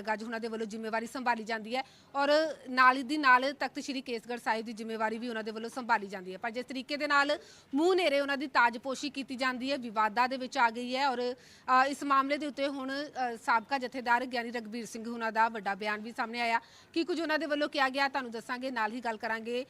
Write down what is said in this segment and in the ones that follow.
ਗੱਜ ਉਹਨਾਂ ਦੇ ਵੱਲੋਂ ਜ਼ਿੰਮੇਵਾਰੀ ਸੰਭਾਲੀ ਜਾਂਦੀ ਹੈ ਔਰ ਨਾਲ ਦੀ ਨਾਲ ਤਖਤ ਸ੍ਰੀ ਕੇਸਗੜ੍ਹ ਸਾਹਿਬ ਦੀ ਜ਼ਿੰਮੇਵਾਰੀ ਵੀ ਉਹਨਾਂ ਦੇ ਵੱਲੋਂ ਸੰਭਾਲੀ ਜਾਂਦੀ ਹੈ। ਪਰ ਜਿਸ ਤਰੀਕੇ ਦੇ ਨਾਲ ਮੂੰਹ ਨੇਰੇ ਉਹਨਾਂ ਦੀ ਤਾਜਪੋਸ਼ੀ ਕੀਤੀ ਜਾਂਦੀ ਹੈ, ਵਿਵਾਦਾਂ ਦੇ ਵਿੱਚ ਆ ਗਈ ਹੈ ਔਰ ਇਸ ਮਾਮਲੇ ਦੇ ਉੱਤੇ ਹੁਣ ਸਾਬਕਾ ਜਥੇਦਾਰ ਗਿਆਨੀ ਰਗਬੀਰ ਸਿੰਘ ਉਹਨਾਂ ਦਾ ਵੱਡਾ ਬਿਆਨ ਵੀ ਸਾਹਮਣੇ ਆਇਆ। ਕੀ ਕੁਝ ਉਹਨਾਂ ਦੇ ਵੱਲੋਂ ਕਿਹਾ ਗਿਆ ਤੁਹਾਨੂੰ ਦੱਸਾਂਗੇ, ਨਾਲ ਹੀ ਗੱਲ ਕਰਾਂਗੇ।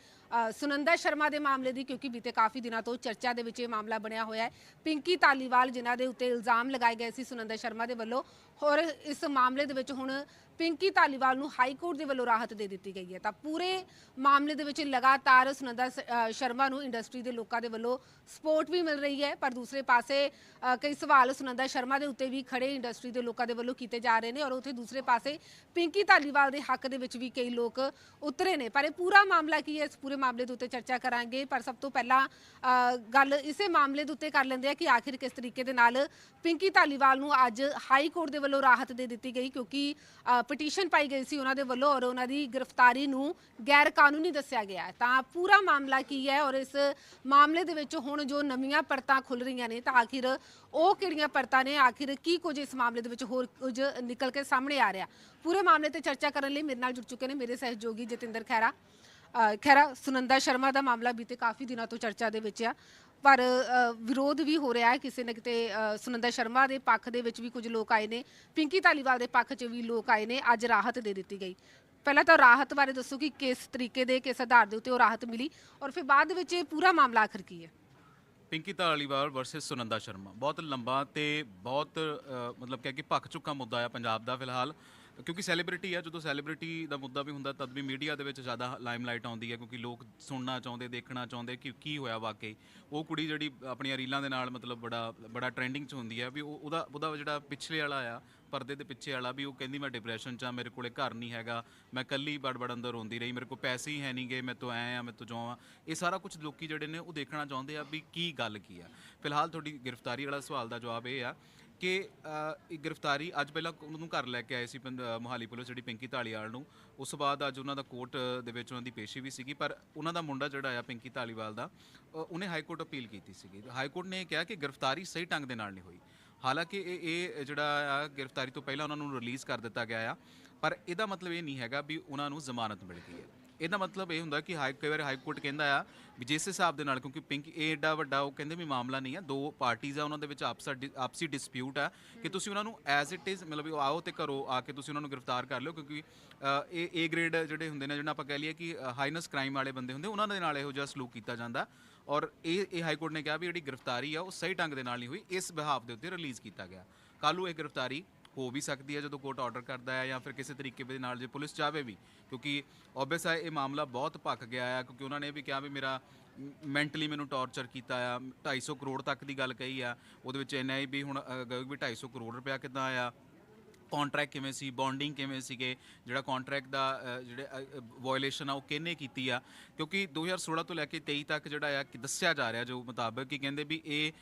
ਸੁਨੰਦਾ ਸ਼ਰਮਾ ਦੇ ਮਾਮਲੇ ਦੀ, ਕਿਉਂਕਿ ਬੀਤੇ ਕਾਫੀ ਦਿਨਾਂ ਤੋਂ ਚਰਚਾ ਦੇ ਵਿੱਚ ਇਹ ਮਾਮਲਾ ਬਣਿਆ ਹੋਇਆ ਹੈ। ਪਿੰਕੀ ਤਾਲੀਵਾਲ ਜਿਨ੍ਹਾਂ ਦੇ ਉੱਤੇ ਇਲਜ਼ਾਮ ਲਗਾਏ ਗਏ ਸੀ ਸੁਨੰਦਾ ਸ਼ਰਮਾ ਦੇ ਵੱਲੋਂ, ਔਰ ਇਸ ਮਾਮਲੇ ਦੇ ਵਿੱਚ ਹੁਣ ਪਿੰਕੀ ਧਾਲੀਵਾਲ ਨੂੰ ਹਾਈ ਕੋਰਟ ਦੇ ਵੱਲੋਂ ਰਾਹਤ ਦੇ ਦਿੱਤੀ ਗਈ ਹੈ। ਤਾਂ ਪੂਰੇ ਮਾਮਲੇ ਦੇ ਵਿੱਚ ਲਗਾਤਾਰ ਸੁਨੰਦਾ ਸ- ਸ਼ਰਮਾ ਨੂੰ ਇੰਡਸਟਰੀ ਦੇ ਲੋਕਾਂ ਦੇ ਵੱਲੋਂ ਸਪੋਰਟ ਵੀ ਮਿਲ ਰਹੀ ਹੈ। ਪਰ ਦੂਸਰੇ ਪਾਸੇ ਕਈ ਸਵਾਲ ਸੁਨੰਦਾ ਸ਼ਰਮਾ ਦੇ ਉੱਤੇ ਵੀ ਖੜੇ ਇੰਡਸਟਰੀ ਦੇ ਲੋਕਾਂ ਦੇ ਵੱਲੋਂ ਕੀਤੇ ਜਾ ਰਹੇ ਨੇ ਔਰ ਉੱਥੇ ਦੂਸਰੇ ਪਾਸੇ ਪਿੰਕੀ ਧਾਲੀਵਾਲ ਦੇ ਹੱਕ ਦੇ ਵਿੱਚ ਵੀ ਕਈ ਲੋਕ ਉਤਰੇ ਨੇ। ਪਰ ਇਹ ਪੂਰਾ ਮਾਮਲਾ ਕੀ ਹੈ? ਇਸ ਪੂਰੇ ਮਾਮਲੇ ਦੇ ਉੱਤੇ ਚਰਚਾ ਕਰਾਂਗੇ। ਪਰ ਸਭ ਤੋਂ ਪਹਿਲਾਂ ਗੱਲ ਇਸੇ ਮਾਮਲੇ ਦੇ ਉੱਤੇ ਕਰ ਲੈਂਦੇ ਆ ਕਿ ਆਖਿਰ ਕਿਸ ਤਰੀਕੇ ਦੇ ਨਾਲ ਪਿੰਕੀ ਧਾਲੀਵਾਲ ਨੂੰ ਅੱਜ ਹਾਈ ਕੋਰਟ ਦੇ ਵੱਲੋਂ ਰਾਹਤ ਦੇ ਦਿੱਤੀ ਗਈ ਕਿਉਂਕਿ ਪਟੀਸ਼ਨ ਪਾਈ ਗਈ ਸੀ ਉਹਨਾਂ ਦੇ ਵੱਲੋਂ ਔਰ ਉਹਨਾਂ ਦੀ ਗ੍ਰਿਫਤਾਰੀ ਨੂੰ ਗੈਰ ਕਾਨੂੰਨੀ ਦੱਸਿਆ ਗਿਆ ਹੈ। ਤਾਂ ਪੂਰਾ ਮਾਮਲਾ ਕੀ ਹੈ ਔਰ ਇਸ ਮਾਮਲੇ ਦੇ ਵਿੱਚ ਹੁਣ ਜੋ ਨਵੀਆਂ ਪਰਤਾਂ ਖੁੱਲ ਰਹੀਆਂ ਨੇ ਤਾਂ ਆਖਿਰ ਉਹ ਕਿਹੜੀਆਂ ਪਰਤਾਂ ਨੇ ਆਖਿਰ ਕੀ ਕੁਝ ਇਸ ਮਾਮਲੇ ਦੇ ਵਿੱਚ ਹੋਰ ਕੁਝ ਨਿਕਲ ਕੇ ਸਾਹਮਣੇ ਆ ਰਿਹਾ? ਪੂਰੇ ਮਾਮਲੇ ਤੇ ਚਰਚਾ ਕਰਨ ਲਈ ਮੇਰੇ ਨਾਲ ਜੁੜ ਚੁੱਕੇ ਨੇ ਮੇਰੇ ਸਹਿਯੋਗੀ ਜਤਿੰਦਰ ਖੈਰਾ ਅ, ਖੈਰਾ ਸੁਨੰਦਾ ਸ਼ਰਮਾ ਦਾ ਮਾਮਲਾ ਬੀਤੇ ਕਾਫੀ ਦਿਨਾਂ ਤੋਂ ਚਰਚਾ ਦੇ ਵਿੱਚ ਆ। ਪਰ ਵਿਰੋਧ ਵੀ ਹੋ ਰਿਹਾ ਹੈ ਕਿਸੇ ਨਾ ਕਿਤੇ ਸੁਨੰਦਾ ਸ਼ਰਮਾ ਦੇ ਪੱਖ ਦੇ ਵਿੱਚ ਵੀ ਕੁਝ ਲੋਕ ਆਏ ਨੇ, ਪਿੰਕੀ ਧਾਲੀਵਾਲ ਦੇ ਪੱਖ 'ਚ ਵੀ ਲੋਕ ਆਏ ਨੇ, ਅੱਜ ਰਾਹਤ ਦੇ ਦਿੱਤੀ ਗਈ। ਪਹਿਲਾਂ ਤਾਂ ਰਾਹਤ ਬਾਰੇ ਦੱਸੋ ਕਿ ਕਿਸ ਤਰੀਕੇ ਦੇ, ਕਿਸ ਆਧਾਰ ਦੇ ਉੱਤੇ ਉਹ ਰਾਹਤ ਮਿਲੀ ਔਰ ਫਿਰ ਬਾਅਦ ਵਿੱਚ ਇਹ ਪੂਰਾ ਮਾਮਲਾ ਆਖਰ ਕੀ ਹੈ? ਪਿੰਕੀ ਧਾਲੀਵਾਲ ਵਰਸਸ ਸੁਨੰਦਾ ਸ਼ਰਮਾ। ਬਹੁਤ ਲੰਬਾ ਤੇ ਬਹੁਤ ਮਤਲਬ ਕਹਿ ਕਿ ਭੱਖ ਚੁੱਕਾ ਮੁੱਦਾ ਆ ਪੰਜਾਬ ਦਾ ਫਿਲਹਾਲ। ਕਿਉਂਕਿ ਸੈਲੀਬ੍ਰਿਟੀ ਆ, ਜਦੋਂ ਸੈਲੀਬ੍ਰਿਟੀ ਦਾ ਮੁੱਦਾ ਵੀ ਹੁੰਦਾ, ਤਦ ਵੀ ਮੀਡੀਆ ਦੇ ਵਿੱਚ ਜ਼ਿਆਦਾ ਲਾਈਮਲਾਈਟ ਆਉਂਦੀ ਹੈ, ਕਿਉਂਕਿ ਲੋਕ ਸੁਣਨਾ ਚਾਹੁੰਦੇ, ਦੇਖਣਾ ਚਾਹੁੰਦੇ ਕਿ ਕੀ ਹੋਇਆ ਵਾਕਈ। ਉਹ ਕੁੜੀ ਜਿਹੜੀ ਆਪਣੀਆਂ ਰੀਲਾਂ ਦੇ ਨਾਲ ਮਤਲਬ ਬੜਾ ਬੜਾ ਟ੍ਰੈਂਡਿੰਗ 'ਚ ਹੁੰਦੀ ਹੈ, ਵੀ ਉਹ- ਉਹਦਾ ਉਹਦਾ ਜਿਹੜਾ ਪਿਛਲੇ ਵਾਲਾ ਆ, ਪਰਦੇ ਦੇ ਪਿੱਛੇ ਵਾਲਾ, ਵੀ ਉਹ ਕਹਿੰਦੀ, ਮੈਂ ਡਿਪਰੈਸ਼ਨ 'ਚ ਆ, ਮੇਰੇ ਕੋਲੇ ਘਰ ਨਹੀਂ ਹੈਗਾ, ਮੈਂ ਕੱਲੀ ਬੜਬੜ ਅੰਦਰ ਰੋਂਦੀ ਰਹੀ, ਮੇਰੇ ਕੋਲ ਪੈਸੇ ਹੀ ਹੈ ਨਹੀਂਗੇ ਮੈਂ ਤੋਂ ਐ ਆ, ਮੈਂ ਤੋਂ ਜੋ ਆ। ਇਹ ਸਾਰਾ ਕੁਝ ਲੋਕੀ ਜਿਹੜੇ ਨੇ ਉਹ ਦੇਖਣਾ ਚਾਹੁੰਦੇ ਆ, ਵੀ ਕੀ ਗੱਲ ਕੀ ਆ। ਫਿਲਹਾਲ ਤੁਹਾਡੀ ਗ੍ਰਿਫਤਾਰੀ ਵਾਲਾ ਸਵਾਲ ਦਾ ਜਵਾਬ ਇਹ ਆ ਕਿ ਇਹ ਗ੍ਰਿਫਤਾਰੀ ਅੱਜ ਪਹਿਲਾਂ ਉਹਨੂੰ ਘਰ ਲੈ ਕੇ ਆਏ ਸੀ ਪੰਜ- ਮੋਹਾਲੀ ਪੁਲਿਸ ਜਿਹੜੀ ਪਿੰਕੀ ਢਾਲੀਵਾਲ ਨੂੰ? ਉਸ ਤੋਂ ਬਾਅਦ ਅੱਜ ਉਹਨਾਂ ਦਾ ਕੋਰਟ ਦੇ ਵਿੱਚ ਉਹਨਾਂ ਦੀ ਪੇਸ਼ੀ ਵੀ ਸੀਗੀ, ਪਰ ਉਹਨਾਂ ਦਾ ਮੁੰਡਾ ਜਿਹੜਾ ਆ ਪਿੰਕੀ ਢਾਲੀਵਾਲ ਦਾ ਉਹਨੇ ਹਾਈ ਕੋਰਟ ਅਪੀਲ ਕੀਤੀ ਸੀਗੀ। ਹਾਈ ਕੋਰਟ ਨੇ ਇਹ ਕਿਹਾ ਕਿ ਗ੍ਰਿਫਤਾਰੀ ਸਹੀ ਢੰਗ ਦੇ ਨਾਲ ਨਹੀਂ ਹੋਈ। ਹਾਲਾਂਕਿ ਇਹ ਇਹ ਜਿਹੜਾ ਆ ਗ੍ਰਿਫਤਾਰੀ ਤੋਂ ਪਹਿਲਾਂ ਉਹਨਾਂ ਨੂੰ ਰਿਲੀਜ਼ ਕਰ ਦਿੱਤਾ ਗਿਆ ਆ, ਪਰ ਇਹਦਾ ਮਤਲਬ ਇਹ ਨਹੀਂ ਹੈਗਾ ਵੀ ਉਹਨਾਂ ਨੂੰ ਜ਼ਮਾਨਤ ਮਿਲ ਗਈ ਹੈ। ਇਹਦਾ ਮਤਲਬ ਇਹ ਹੁੰਦਾ ਕਿ ਹਾਈ ਕਈ ਵਾਰ ਹਾਈ ਕੋਰਟ ਕਹਿੰਦਾ ਆ ਵੀ ਜਿਸ ਹਿਸਾਬ ਦੇ ਨਾਲ, ਕਿਉਂਕਿ ਪਿੰਕ ਇਹ ਏਡਾ ਵੱਡਾ, ਉਹ ਕਹਿੰਦੇ ਵੀ ਮਾਮਲਾ ਨਹੀਂ ਆ, ਦੋ ਪਾਰਟੀਆਂ ਆ, ਉਹਨਾਂ ਦੇ ਵਿੱਚ ਆਪਸਾ ਡਿ- ਆਪਸੀ ਡਿਸਪਿਊਟ ਆ ਕਿ ਤੁਸੀਂ ਉਹਨਾਂ ਨੂੰ ਐਜ਼ ਇਟ ਇਜ਼ ਮਤਲਬ ਵੀ ਆਓ ਤੇ ਕਰੋ ਆ ਕੇ ਤੁਸੀਂ ਉਹਨਾਂ ਨੂੰ ਗ੍ਰਿਫਤਾਰ ਕਰ ਲਿਓ, ਕਿਉਂਕਿ ਇਹ ਏ ਗ੍ਰੇਡ ਜਿਹੜੇ ਹੁੰਦੇ ਨੇ ਜਿਹੜਾ ਆਪਾਂ ਕਹਿ ਲਈਏ ਕਿ ਹਾਈਨਸ ਕ੍ਰਾਈਮ ਵਾਲੇ ਬੰਦੇ ਹੁੰਦੇ, ਉਹਨਾਂ ਦੇ ਨਾਲ ਇਹੋ ਜਿਹਾ ਸਲੂਕ ਕੀਤਾ ਜਾਂਦਾ ਔਰ ਇਹ ਇਹ ਹਾਈ ਕੋਰਟ ਨੇ ਕਿਹਾ ਵੀ ਜਿਹੜੀ ਗ੍ਰਿਫਤਾਰੀ ਆ, ਉਹ ਸਹੀ ਢੰਗ ਦੇ ਨਾਲ ਨਹੀਂ ਹੋਈ, ਇਸ ਬਿਹਾਫ ਦੇ ਉੱਤੇ ਰਿਲੀਜ਼ ਕੀਤਾ ਗਿਆ। ਕੱਲ੍ਹ ਨੂੰ ਇਹ ਗ੍ਰਿਫਤਾਰੀ ਹੋ ਵੀ ਸਕਦੀ ਹੈ ਜਦੋਂ ਕੋਰਟ ਆਰਡਰ ਕਰਦਾ ਹੈ ਜਾਂ ਫਿਰ ਕਿਸੇ ਤਰੀਕੇ ਦੇ ਨਾਲ ਜੇ ਪੁਲਿਸ ਚਾਹਵੇ ਵੀ ਕਿਉਂਕਿ ਆਬਵੀਅਸ ਹੈ ਇਹ ਮਾਮਲਾ ਬਹੁਤ ਭੱਖ ਗਿਆ ਆ ਕਿਉਂਕਿ ਉਹਨਾਂ ਨੇ ਵੀ ਕਿਹਾ ਵੀ ਮੇਰਾ ਮੈਂਟਲੀ ਮੈਨੂੰ ਟੌਰਚਰ ਕੀਤਾ ਆ 250 ਕਰੋੜ ਤੱਕ ਦੀ ਗੱਲ ਕਹੀ ਆ ਉਹਦੇ ਵਿੱਚ ਐਨਆਈ ਵੀ ਹੁਣ ਅ, ਗਏ ਵੀ 250 ਕਰੋੜ ਰੁਪਇਆ ਕਿੱਦਾਂ ਆਇਆ। ਕੰਟਰੈਕਟ ਕਿਵੇਂ ਸੀ ਬੌਂਡਿੰਗ ਕਿਵੇਂ ਸੀਗੇ ਜਿਹੜਾ ਕੰਟਰੈਕਟ ਦਾ ਜਿਹੜੇ ਵਾਇਓਲੇਸ਼ਨ ਆ ਉਹ ਕਿਹਨੇ ਕੀਤੀ ਆ? ਕਿਉਂਕਿ 2016 ਤੋਂ ਲੈ ਕੇ 23 ਤੱਕ ਜਿਹੜਾ ਆ ਕਿ ਦੱਸਿਆ ਜਾ ਰਿਹਾ ਜੋ ਮੁਤਾਬਕ ਕਿ ਕਹਿੰਦੇ ਵੀ ਇਹ